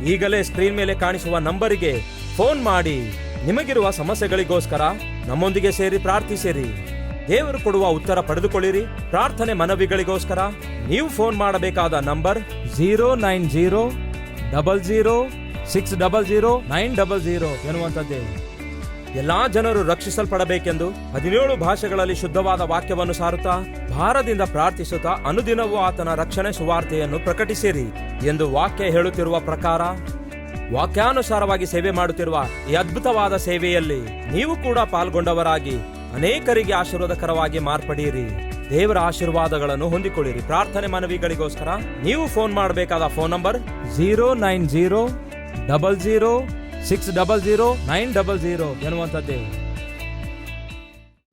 ಈಗಲೇ ಸ್ಕ್ರೀನ್ ಮೇಲೆ ಕಾಣಿಸುವ ನಂಬರಿಗೆ ಫೋನ್ ಮಾಡಿ. ನಿಮಗಿರುವ ಸಮಸ್ಯೆಗಳಿಗೋಸ್ಕರ ನಮ್ಮೊಂದಿಗೆ ಸೇರಿ ಪ್ರಾರ್ಥಿಸಿರಿ. ದೇವರು ಕೊಡುವ ಉತ್ತರ ಪಡೆದುಕೊಳ್ಳಿರಿ. ಪ್ರಾರ್ಥನೆ ಮನವಿಗಳಿಗೋಸ್ಕರ ನೀವು ಫೋನ್ ಮಾಡಬೇಕಾದ number zero nine zero double zero six double zero nine double zero ಎನ್ನುವಂಥದ್ದೇ. ಎಲ್ಲಾ ಜನರು ರಕ್ಷಿಸಲ್ಪಡಬೇಕೆಂದು ಹದಿನೇಳು ಭಾಷೆಗಳಲ್ಲಿ ಶುದ್ಧವಾದ ವಾಕ್ಯವನ್ನು ಸಾರುತ್ತಾ, ಭಾರದಿಂದ ಪ್ರಾರ್ಥಿಸುತ್ತಾ ಅನುದಿನವೂ ಆತನ ರಕ್ಷಣೆ ಸುವಾರ್ತೆಯನ್ನು ಪ್ರಕಟಿಸಿರಿ ಎಂದು ವಾಕ್ಯ ಹೇಳುತ್ತಿರುವ ಪ್ರಕಾರ, ವಾಕ್ಯಾನುಸಾರವಾಗಿ ಸೇವೆ ಮಾಡುತ್ತಿರುವ ಈ ಅದ್ಭುತವಾದ ಸೇವೆಯಲ್ಲಿ ನೀವು ಕೂಡ ಪಾಲ್ಗೊಂಡವರಾಗಿ ಅನೇಕರಿಗೆ ಆಶೀರ್ವಾದಕರವಾಗಿ ಮಾರ್ಪಡಿರಿ. ದೇವರ ಆಶೀರ್ವಾದಗಳನ್ನು ಹೊಂದಿಕೊಳ್ಳಿರಿ. ಪ್ರಾರ್ಥನೆ ಮನವಿಗಳಿಗೋಸ್ಕರ ನೀವು ಫೋನ್ ಮಾಡಬೇಕಾದ phone number zero nine zero double zero six double zero nine double zero ಎನ್ನುವಂಥದ್ದೇ.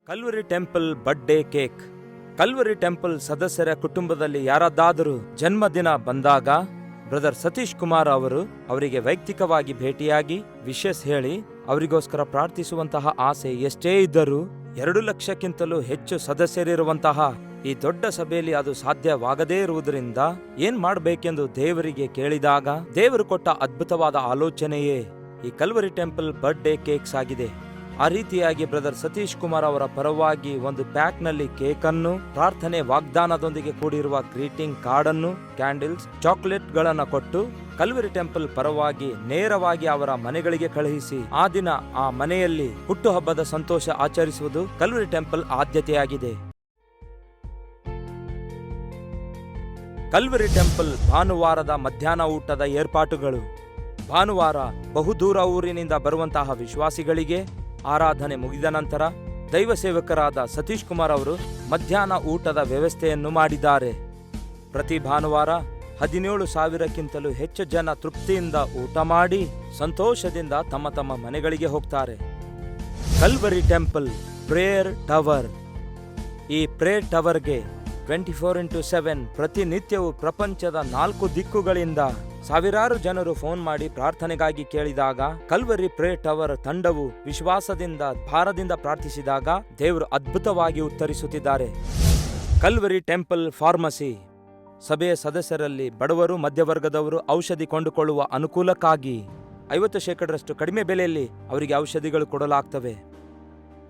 Calvary temple birthday cake. Calvary temple ಸದಸ್ಯರ ಕುಟುಂಬದಲ್ಲಿ ಯಾರದ್ದಾದರೂ ಜನ್ಮದಿನ ಬಂದಾಗ, ಬ್ರದರ್ ಸತೀಶ್ ಕುಮಾರ್ ಅವರು ಅವರಿಗೆ ವೈಯಕ್ತಿಕವಾಗಿ ಭೇಟಿಯಾಗಿ ವಿಶಸ್ ಹೇಳಿ ಅವರಿಗೋಸ್ಕರ ಪ್ರಾರ್ಥಿಸುವಂತಹ ಆಸೆ ಎಷ್ಟೇ ಇದ್ದರೂ ಎರಡು ಲಕ್ಷಕ್ಕಿಂತಲೂ ಹೆಚ್ಚು ಸದಸ್ಯರಿರುವಂತಹ ಈ ದೊಡ್ಡ ಸಭೆಯಲ್ಲಿ ಅದು ಸಾಧ್ಯವಾಗದೇ ಇರುವುದರಿಂದ ಏನ್ ಮಾಡಬೇಕೆಂದು ದೇವರಿಗೆ ಕೇಳಿದಾಗ ದೇವರು ಕೊಟ್ಟ ಅದ್ಭುತವಾದ ಆಲೋಚನೆಯೇ ಈ ಕಲ್ವರಿ ಟೆಂಪಲ್ ಬರ್ಡೇ ಕೇಕ್ಸ್ ಆಗಿದೆ. ಆ ರೀತಿಯಾಗಿ ಬ್ರದರ್ ಸತೀಶ್ ಕುಮಾರ್ ಅವರ ಪರವಾಗಿ ಒಂದು ಪ್ಯಾಕ್ನಲ್ಲಿ ಕೇಕ್ ಅನ್ನು ಪ್ರಾರ್ಥನೆ ವಾಗ್ದಾನದೊಂದಿಗೆ ಕೂಡಿರುವ ಗ್ರೀಟಿಂಗ್ ಕಾರ್ಡನ್ನು ಕ್ಯಾಂಡಲ್ಸ್ ಚಾಕ್ಲೇಟ್ ಗಳನ್ನ ಕೊಟ್ಟು ಕಲ್ವರಿ ಟೆಂಪಲ್ ಪರವಾಗಿ ನೇರವಾಗಿ ಅವರ ಮನೆಗಳಿಗೆ ಕಳುಹಿಸಿ, ಆ ದಿನ ಆ ಮನೆಯಲ್ಲಿ ಹುಟ್ಟುಹಬ್ಬದ ಸಂತೋಷ ಆಚರಿಸುವುದು ಕಲ್ವರಿ ಟೆಂಪಲ್ ಆದ್ಯತೆಯಾಗಿದೆ. ಕಲ್ವರಿ ಟೆಂಪಲ್ ಭಾನುವಾರದ ಮಧ್ಯಾಹ್ನ ಊಟದ ಏರ್ಪಾಟುಗಳು. ಭಾನುವಾರ ಬಹುದೂರ ಊರಿನಿಂದ ಬರುವಂತಹ ವಿಶ್ವಾಸಿಗಳಿಗೆ ಆರಾಧನೆ ಮುಗಿದ ನಂತರ ದೈವ ಸೇವಕರಾದ ಸತೀಶ್ ಕುಮಾರ್ ಅವರು ಮಧ್ಯಾಹ್ನ ಊಟದ ವ್ಯವಸ್ಥೆಯನ್ನು ಮಾಡಿದ್ದಾರೆ. ಪ್ರತಿ ಭಾನುವಾರ ಹದಿನೇಳು ಸಾವಿರಕ್ಕಿಂತಲೂ ಹೆಚ್ಚು ಜನ ತೃಪ್ತಿಯಿಂದ ಊಟ ಮಾಡಿ ಸಂತೋಷದಿಂದ ತಮ್ಮ ತಮ್ಮ ಮನೆಗಳಿಗೆ ಹೋಗ್ತಾರೆ. Calvary temple prayer tower. ಈ ಪ್ರೇಯರ್ ಟವರ್ಗೆ ಟ್ವೆಂಟಿ ಫೋರ್ ಇಂಟು ಸೆವೆನ್ ಪ್ರತಿನಿತ್ಯವೂ ಪ್ರಪಂಚದ ನಾಲ್ಕು ದಿಕ್ಕುಗಳಿಂದ ಸಾವಿರಾರು ಜನರು ಫೋನ್ ಮಾಡಿ ಪ್ರಾರ್ಥನೆಗಾಗಿ ಕೇಳಿದಾಗ ಕಲ್ವರಿ ಪ್ರೇ ಟವರ್ ತಂಡವು ವಿಶ್ವಾಸದಿಂದ ಭಾರದಿಂದ ಪ್ರಾರ್ಥಿಸಿದಾಗ ದೇವರು ಅದ್ಭುತವಾಗಿ ಉತ್ತರಿಸುತ್ತಿದ್ದಾರೆ. ಕಲ್ವರಿ ಟೆಂಪಲ್ ಫಾರ್ಮಸಿ ಸಭೆಯ ಸದಸ್ಯರಲ್ಲಿ ಬಡವರು, ಮಧ್ಯವರ್ಗದವರು ಔಷಧಿ ಕೊಂಡುಕೊಳ್ಳುವ ಅನುಕೂಲಕ್ಕಾಗಿ ಐವತ್ತು ಶೇಕಡರಷ್ಟು ಕಡಿಮೆ ಬೆಲೆಯಲ್ಲಿ ಅವರಿಗೆ ಔಷಧಿಗಳು ಕೊಡಲಾಗ್ತವೆ.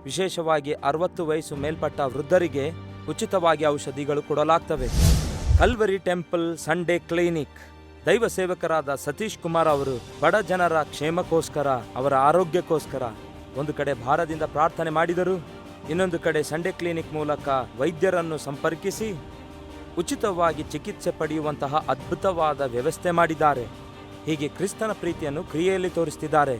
ವಿಶೇಷವಾಗಿ ಅರವತ್ತು ವಯಸ್ಸು ಮೇಲ್ಪಟ್ಟ ವೃದ್ಧರಿಗೆ ಉಚಿತವಾಗಿ ಔಷಧಿಗಳು ಕೊಡಲಾಗ್ತವೆ. ಕಲ್ವರಿ ಟೆಂಪಲ್ ಸಂಡೇ ಕ್ಲಿನಿಕ್ ದೈವ ಸೇವಕರಾದ ಸತೀಶ್ ಕುಮಾರ್ ಅವರು ಬಡ ಜನರ ಕ್ಷೇಮಕ್ಕೋಸ್ಕರ, ಅವರ ಆರೋಗ್ಯಕ್ಕೋಸ್ಕರ ಒಂದು ಕಡೆ ಭಾರದಿಂದ ಪ್ರಾರ್ಥನೆ ಮಾಡಿದರು. ಇನ್ನೊಂದು ಕಡೆ ಸಂಡೆ ಕ್ಲಿನಿಕ್ ಮೂಲಕ ವೈದ್ಯರನ್ನು ಸಂಪರ್ಕಿಸಿ ಉಚಿತವಾಗಿ ಚಿಕಿತ್ಸೆ ಪಡೆಯುವಂತಹ ಅದ್ಭುತವಾದ ವ್ಯವಸ್ಥೆ ಮಾಡಿದ್ದಾರೆ. ಹೀಗೆ ಕ್ರಿಸ್ತನ ಪ್ರೀತಿಯನ್ನು ಕ್ರಿಯೆಯಲ್ಲಿ ತೋರಿಸ್ತಿದ್ದಾರೆ.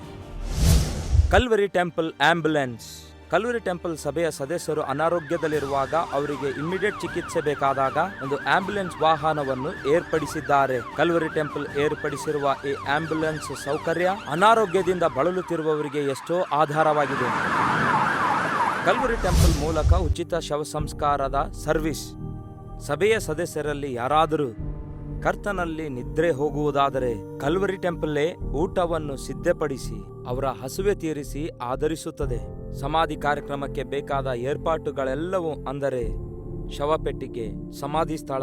Calvary temple ambulance. Calvary temple ಸಭೆಯ ಸದಸ್ಯರು ಅನಾರೋಗ್ಯದಲ್ಲಿರುವಾಗ ಅವರಿಗೆ ಇಮ್ಮಿಡಿಯೇಟ್ ಚಿಕಿತ್ಸೆ ಬೇಕಾದಾಗ ಒಂದು ಆಂಬ್ಯುಲೆನ್ಸ್ ವಾಹನವನ್ನು ಏರ್ಪಡಿಸಿದ್ದಾರೆ. ಕಲ್ವರಿ ಟೆಂಪಲ್ ಏರ್ಪಡಿಸಿರುವ ಈ ಆಂಬ್ಯುಲೆನ್ಸ್ ಸೌಕರ್ಯ ಅನಾರೋಗ್ಯದಿಂದ ಬಳಲುತ್ತಿರುವವರಿಗೆ ಎಷ್ಟೋ ಆಧಾರವಾಗಿದೆ. ಕಲ್ವರಿ ಟೆಂಪಲ್ ಮೂಲಕ ಉಚಿತ ಶವ ಸಂಸ್ಕಾರದ ಸರ್ವಿಸ್. ಸಭೆಯ ಸದಸ್ಯರಲ್ಲಿ ಯಾರಾದರೂ ಕರ್ತನಲ್ಲಿ ನಿದ್ರೆ ಹೋಗುವುದಾದರೆ ಕಲ್ವರಿ ಟೆಂಪಲ್ಲೇ ಊಟವನ್ನು ಸಿದ್ಧಪಡಿಸಿ ಅವರ ಹಸುವೆ ತೀರಿಸಿ ಆಧರಿಸುತ್ತದೆ. ಸಮಾಧಿ ಕಾರ್ಯಕ್ರಮಕ್ಕೆ ಬೇಕಾದ ಏರ್ಪಾಟುಗಳೆಲ್ಲವೂ ಅಂದರೆ ಶವಪೆಟ್ಟಿಗೆ, ಸಮಾಧಿ ಸ್ಥಳ,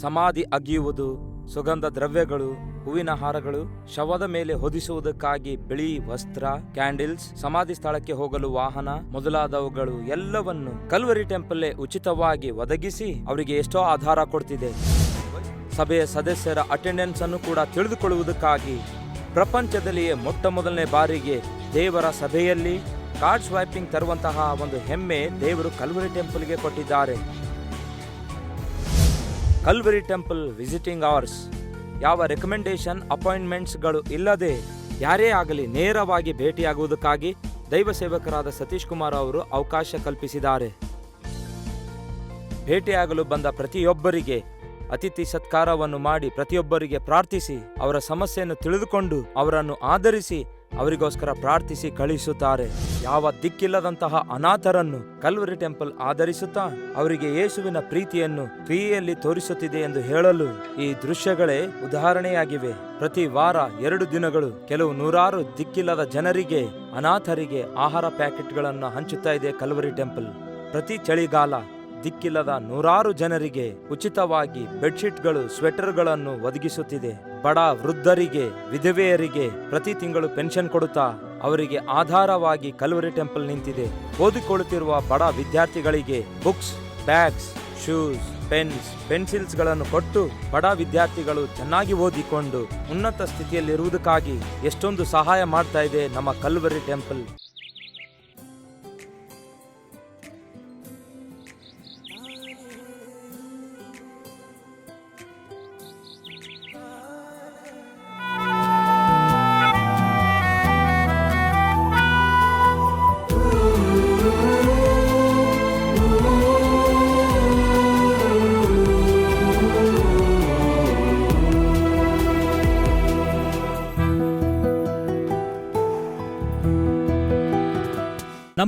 ಸಮಾಧಿ ಅಗಿಯುವುದು, ಸುಗಂಧ ದ್ರವ್ಯಗಳು, ಹೂವಿನ ಹಾರಗಳು, ಶವದ ಮೇಲೆ ಹೊದಿಸುವುದಕ್ಕಾಗಿ ಬಿಳಿ ವಸ್ತ್ರ, ಕ್ಯಾಂಡಲ್ಸ್, ಸಮಾಧಿ ಸ್ಥಳಕ್ಕೆ ಹೋಗಲು ವಾಹನ ಮೊದಲಾದವುಗಳು ಎಲ್ಲವನ್ನು ಕಲ್ವರಿ ಟೆಂಪಲ್ಲೇ ಉಚಿತವಾಗಿ ಒದಗಿಸಿ ಅವರಿಗೆ ಎಷ್ಟೋ ಆಧಾರ ಕೊಡ್ತಿದೆ. ಸಭೆಯ ಸದಸ್ಯರ ಅಟೆಂಡೆನ್ಸ್ ಅನ್ನು ಕೂಡ ತಿಳಿದುಕೊಳ್ಳುವುದಕ್ಕಾಗಿ ಪ್ರಪಂಚದಲ್ಲಿಯೇ ಮೊಟ್ಟ ಮೊದಲನೇ ಬಾರಿಗೆ ದೇವರ ಸಭೆಯಲ್ಲಿ ಕಾರ್ಡ್ ಸ್ವೈಪಿಂಗ್ ತರುವಂತಹ ಒಂದು ಹೆಮ್ಮೆ ದೇವರು ಕಲ್ವರಿ ಟೆಂಪಲ್ಗೆ ಕೊಟ್ಟಿದ್ದಾರೆ. Calvary temple visiting hours. ಯಾವ ರೆಕಮೆಂಡೇಶನ್ ಅಪಾಯಿಂಟ್ಮೆಂಟ್ಸ್ಗಳು ಇಲ್ಲದೆ ಯಾರೇ ಆಗಲಿ ನೇರವಾಗಿ ಭೇಟಿಯಾಗುವುದಕ್ಕಾಗಿ ದೈವ ಸೇವಕರಾದ ಸತೀಶ್ ಕುಮಾರ್ ಅವರು ಅವಕಾಶ ಕಲ್ಪಿಸಿದ್ದಾರೆ. ಭೇಟಿಯಾಗಲು ಬಂದ ಪ್ರತಿಯೊಬ್ಬರಿಗೆ ಅತಿಥಿ ಸತ್ಕಾರವನ್ನು ಮಾಡಿ ಪ್ರತಿಯೊಬ್ಬರಿಗೆ ಪ್ರಾರ್ಥಿಸಿ ಅವರ ಸಮಸ್ಯೆಯನ್ನು ತಿಳಿದುಕೊಂಡು ಅವರನ್ನು ಆಧರಿಸಿ ಅವರಿಗೋಸ್ಕರ ಪ್ರಾರ್ಥಿಸಿ ಕಳಿಸುತ್ತಾರೆ ಯಾವ ದಿಕ್ಕಿಲ್ಲದಂತಹ ಅನಾಥರನ್ನು ಕಲ್ವರಿ ಟೆಂಪಲ್ ಆಧರಿಸುತ್ತಾ ಅವರಿಗೆ ಯೇಸುವಿನ ಪ್ರೀತಿಯನ್ನು ಕ್ರಿಯೆಯಲ್ಲಿ ತೋರಿಸುತ್ತಿದೆ ಎಂದು ಹೇಳಲು ಈ ದೃಶ್ಯಗಳೇ ಉದಾಹರಣೆಯಾಗಿವೆ. ಪ್ರತಿ ವಾರ ಎರಡು ದಿನಗಳು ಕೆಲವು ನೂರಾರು ದಿಕ್ಕಿಲ್ಲದ ಜನರಿಗೆ, ಅನಾಥರಿಗೆ ಆಹಾರ ಪ್ಯಾಕೆಟ್ಗಳನ್ನು ಹಂಚುತ್ತಾ ಇದೆ ಕಲ್ವರಿ ಟೆಂಪಲ್. ಪ್ರತಿ ಚಳಿಗಾಲ ದಿಕ್ಕಿಲ್ಲದ ನೂರಾರು ಜನರಿಗೆ ಉಚಿತವಾಗಿ ಬೆಡ್ಶೀಟ್ಗಳು, ಸ್ವೆಟರ್ಗಳನ್ನು ಒದಗಿಸುತ್ತಿದೆ. ಬಡ ವೃದ್ಧರಿಗೆ, ವಿಧವೆಯರಿಗೆ ಪ್ರತಿ ತಿಂಗಳು ಪೆನ್ಷನ್ ಕೊಡುತ್ತಾ ಅವರಿಗೆ ಆಧಾರವಾಗಿ ಕಲ್ವರಿ ಟೆಂಪಲ್ ನಿಂತಿದೆ. ಓದಿಕೊಳ್ಳುತ್ತಿರುವ ಬಡ ವಿದ್ಯಾರ್ಥಿಗಳಿಗೆ ಬುಕ್ಸ್, ಬ್ಯಾಗ್ಸ್, ಶೂಸ್, ಪೆನ್ಸ್, ಪೆನ್ಸಿಲ್ಸ್ಗಳನ್ನು ಕೊಟ್ಟು ಬಡ ವಿದ್ಯಾರ್ಥಿಗಳು ಚೆನ್ನಾಗಿ ಓದಿಕೊಂಡು ಉನ್ನತ ಸ್ಥಿತಿಯಲ್ಲಿರುವುದಕ್ಕಾಗಿ ಎಷ್ಟೊಂದು ಸಹಾಯ ಮಾಡ್ತಾ ಇದೆ ನಮ್ಮ ಕಲ್ವರಿ ಟೆಂಪಲ್.